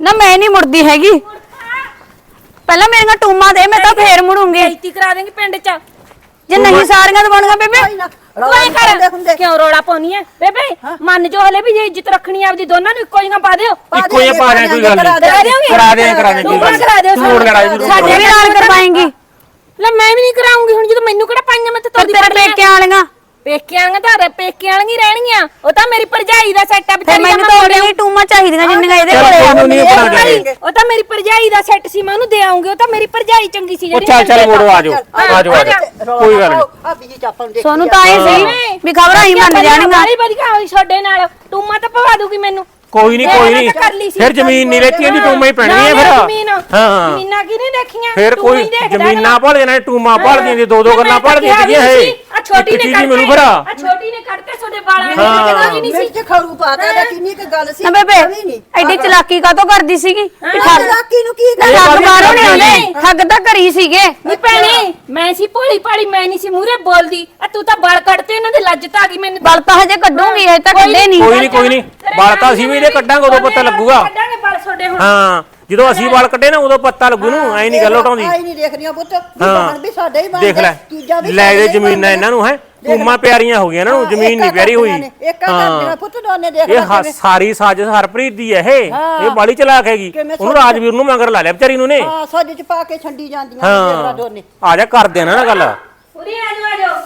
ਨਾ ਮੈਂ ਨਹੀਂ ਮੁੜਦੀ ਹੈਗੀ। ਪਹਿਲਾਂ ਮੇਰੀਆਂ ਟੂਮਾ ਦੇ ਮੈਂ ਤਾਂ ਫੇਰ ਮੁੜੂੰਗੀ। ਬੇਇੱਜ਼ਤੀ ਕਰਾ ਦੇਂਗੇ ਪਿੰਡ 'ਚ। ਜੇ ਨਹੀਂ ਸਾਰੀਆਂ ਦਵਾਉਣੀਆਂ ਬੇਬੇ। ਕੋਈ ਨਾ ਤੂੰ ਐ ਕਰ। ਕਿਉਂ ਰੋੜਾ ਪਾਉਣੀ ਐ? ਬੇਬੇ ਮੰਨ ਜੋ ਹਲੇ ਵੀ ਜੇ ਇੱਜ਼ਤ ਰੱਖਣੀ ਆਪਦੀ ਦੋਨਾਂ ਨੂੰ ਇੱਕੋ ਜਿਹੀਆਂ ਪਾ ਦਿਓ। ਇੱਕੋ ਹੀ ਪਾ ਦੇ ਕੋਈ ਗੱਲ ਕਰਾ ਨਹੀਂ ਕਰਾ ਦੇ ਕਰਾ ਦੇ ਮੋੜ ਲੜਾਈ ਜ਼ਰੂਰ ਸਾਡੇ ਵੀ ਨਾਲ ਕਰਵਾਏਂਗੀ। ਲੈ ਮੈਂ ਵੀ ਨਹੀਂ ਕਰਾਉਂਗੀ ਹੁਣ ਜਦੋਂ ਮੈਨੂੰ ਕਿਹੜਾ ਪਾਈਆਂ ਮੈਂ ਤੇ ਪਰ ਤੋਦੀ ਤੇਰੇ ਪੇਕੇ ਵਾਲੀਆਂ। ਪੇਕਿਆਂ ਆਂ ਤਾਂ ਪੇਕਿਆਂ ਵਾਲੀਆਂ ਹੀ ਰਹਿਣਗੀਆਂ। ਉਹ ਤਾਂ ਮੇਰੀ ਭਰਜਾਈ ਦਾ ਸੈੱਟ ਆ ਵਿਚਾਰੀ ਮੈਨੂੰ ਦਾ ਤਾਂ ਮੈਂ ਉਹਦੀਆਂ ਟੂਮਾ ਚਾਹੀਦੀਆਂ ਜਿੰਨੀਆਂ ਇਹਦੇ ਕੋਲੇ ਆ। ਨਹੀਂ ਬਣਾ ਉਹ ਤਾਂ ਮੇਰੀ ਭਰਜਾਈ ਦਾ ਸੈੱਟ ਸੀ ਮੈਂ ਉਹਨੂੰ ਦੇ ਆਉਂਗੀ ਉਹ ਤਾਂ ਮੇਰੀ ਭਰਜਾਈ ਚੰਗੀ ਸੀ ਉਹ ਜਿਹੜੀ ਚੱਲ ਚੱਲ ਮੈਨੂੰ ਮੋੜੋ ਦੇ ਆ ਜਾਓ ਆ ਜਾਓ ਆ ਜਾਓ ਕੋਈ ਗੱਲ ਨਹੀਂ। ਆ ਬੀਜੀ ਚਾਪਾਂ ਨੂੰ ਦੇਖ ਸੋਨੂੰ ਤਾਂ ਇਹ ਸੀ ਵੀ ਖਬਰਾਂ ਹੀ ਮੰਨ ਜਾਣੀਆਂ। ਬੜੀ ਵਧੀਆ ਹੋਈ ਛੋਡੇ ਨਾਲ। ਟੂਮਾ ਤਾਂ ਪਵਾ ਦੂਗੀ ਮੈਨੂੰ। ਕੋਈ ਨਹੀਂ ਕੋਈ ਨਹੀਂ। ਲਈ ਫਿਰ ਜ਼ਮੀਨ ਨਹੀਂ ਲੈਤੀ ਇਹਦੀ ਟੂਮਾ ਹੀ ਪੈਣੀ ਹੈ ਫਿਰ। ਹਾਂ। ਜ਼ਮੀਨਾਂ ਕੀ ਨਹੀਂ ਦੇਖੀਆਂ ਫਿਰ ਤੂੰ ਕੋਈ ਹੀ ਜ਼ਮੀਨਾਂ ਭੜ ਨੇ ਟੂਮਾ ਭੜ ਦੀਆਂ ਦੋ ਦੋ ਗੱਲਾਂ ਭੜ ਦੀਆਂ ਆ ਛੋਟੀ ਨੇ ਕੱਢ ਮੈਨੂੰ ਫਿਰ ਆ ਛੋਟੀ ਨੇ ਕੱਢ ਕੇ ਤੁਹਾਡੇ ਵਾਲਾਂ ਨੂੰ। ਹਾਂ। ਕਿਹਾ ਨਹੀਂ ਸੀ। ਮਿਰਚ ਖਰੂ ਪਾਤਾ ਦਾ ਕਿੰਨੀ ਕੁ ਗੱਲ ਸੀ? ਨਾ ਬੇਬੇ ਨਹੀਂ। ਐਡੀ ਚਲਾਕੀ ਕਾਤੋਂ ਕਰਦੀ ਸੀਗੀ? ਵੀ ਠੱਗ ਲਾਕੀ ਨੂੰ ਕੀ ਗੱਲ ਠੱਗ ਵਾਲੀ ਬਾਹਰੋਂ ਨਹੀਂ ਚਲਾਕੀ ਆਉਂਦੇ ਠੱਗ ਤਾਂ ਘਰੀ ਸੀਗੇ। ਨੀ ਭੈਣੇ ਮੈਂ ਸੀ ਭੋਲੀ ਭਾਲੀ ਮੈਂ ਨਹੀਂ ਸੀ ਮੂਰੇ ਬੋਲਦੀ। ਆ ਤੂੰ ਤਾਂ ਬਲ ਕੱਢਤੇ ਇਹਨਾਂ ਦੇ ਲੱਜਤ ਆ ਗਈ ਮੈਨੂੰ ਬਲ ਤਾਂ ਹਜੇ ਕੱਢੂਗੀ ਇਹ ਤਾਂ ਕੱਢੇ ਨਹੀਂ ਕੋਈ ਨਹੀਂ ਕੋਈ ਨਹੀਂ। ਬਾਲ ਤਾਂ ਅਸੀਂ ਵੀ ਇਹਦੇ ਕੱਢਾਂਗੇ ਉਦੋਂ ਪਤਾ ਲੱਗੂਗਾ। ਕੱਢਾਂਗੇ ਬਲ ਤੁਹਾਡੇ ਹੁਣ। ਹਾਂ। ਜਦੋਂ ਅਸੀਂ ਵਾਲ ਕੱਢੇ ਨਾ ਉਦੋਂ ਪਤਾ ਲੱਗੂ ਨੂੰ ਐ ਨਹੀਂ ਗੱਲ ਉਟਾਉਂਦੀ ਆਈ ਨਹੀਂ ਦੇਖਦੀਆਂ ਪੁੱਤ ਵੀ ਹਾਂ। ਬਾਣ ਵੀ ਸਾਡੇ ਹੀ ਬਣਦੇ ਦੇਖ ਲੈ ਚੀਜ਼ਾਂ ਵੀ ਲੈ ਦੇ ਜ਼ਮੀਨਾਂ। ਇਹਨਾਂ ਨੂੰ ਹੈ ਦੇਖ ਟੂਮਾ ਪਿਆਰੀਆਂ ਹੋ ਗਈਆਂ ਇਹਨਾਂ ਨੂੰ ਜ਼ਮੀਨ ਨਹੀਂ ਪਿਆਰੀ ਹੋਈ। ਕਰਦੀਆਂ ਪੁੱਤ ਦੋਨੇ ਦੇਖ ਇਹ ਹਾ-। ਸਾਰੀ ਸਾਜ਼ਿਸ਼ ਹਰਪ੍ਰੀਤ ਦੀ ਹੈ ਇਹ। ਇਹ ਬਾਲੀ ਚਲਾਕ ਹੈਗੀ। ਕਿਵੇਂ ਉਹਨੂੰ ਰਾਜਵੀਰ ਨੂੰ ਮਗਰ ਲਾ ਲਿਆ ਵਿਚਾਰੀ ਨੂੰ ਨੇ। ਹਾਂ ਸੱਜ ਚ ਪਾ ਕੇ ਛੰਡੀ ਜਾਂਦੀਆਂ ਨੇ ਦੇਖ ਲੈ ਹਾਂ ਦੋਨੇ। ਆ ਜਾ ਕਰਦੇ ਨਾ ਨਾ ਗੱਲ। ਉਰੇ ਆ ਜਾਓ ਆ ਜਾਓ।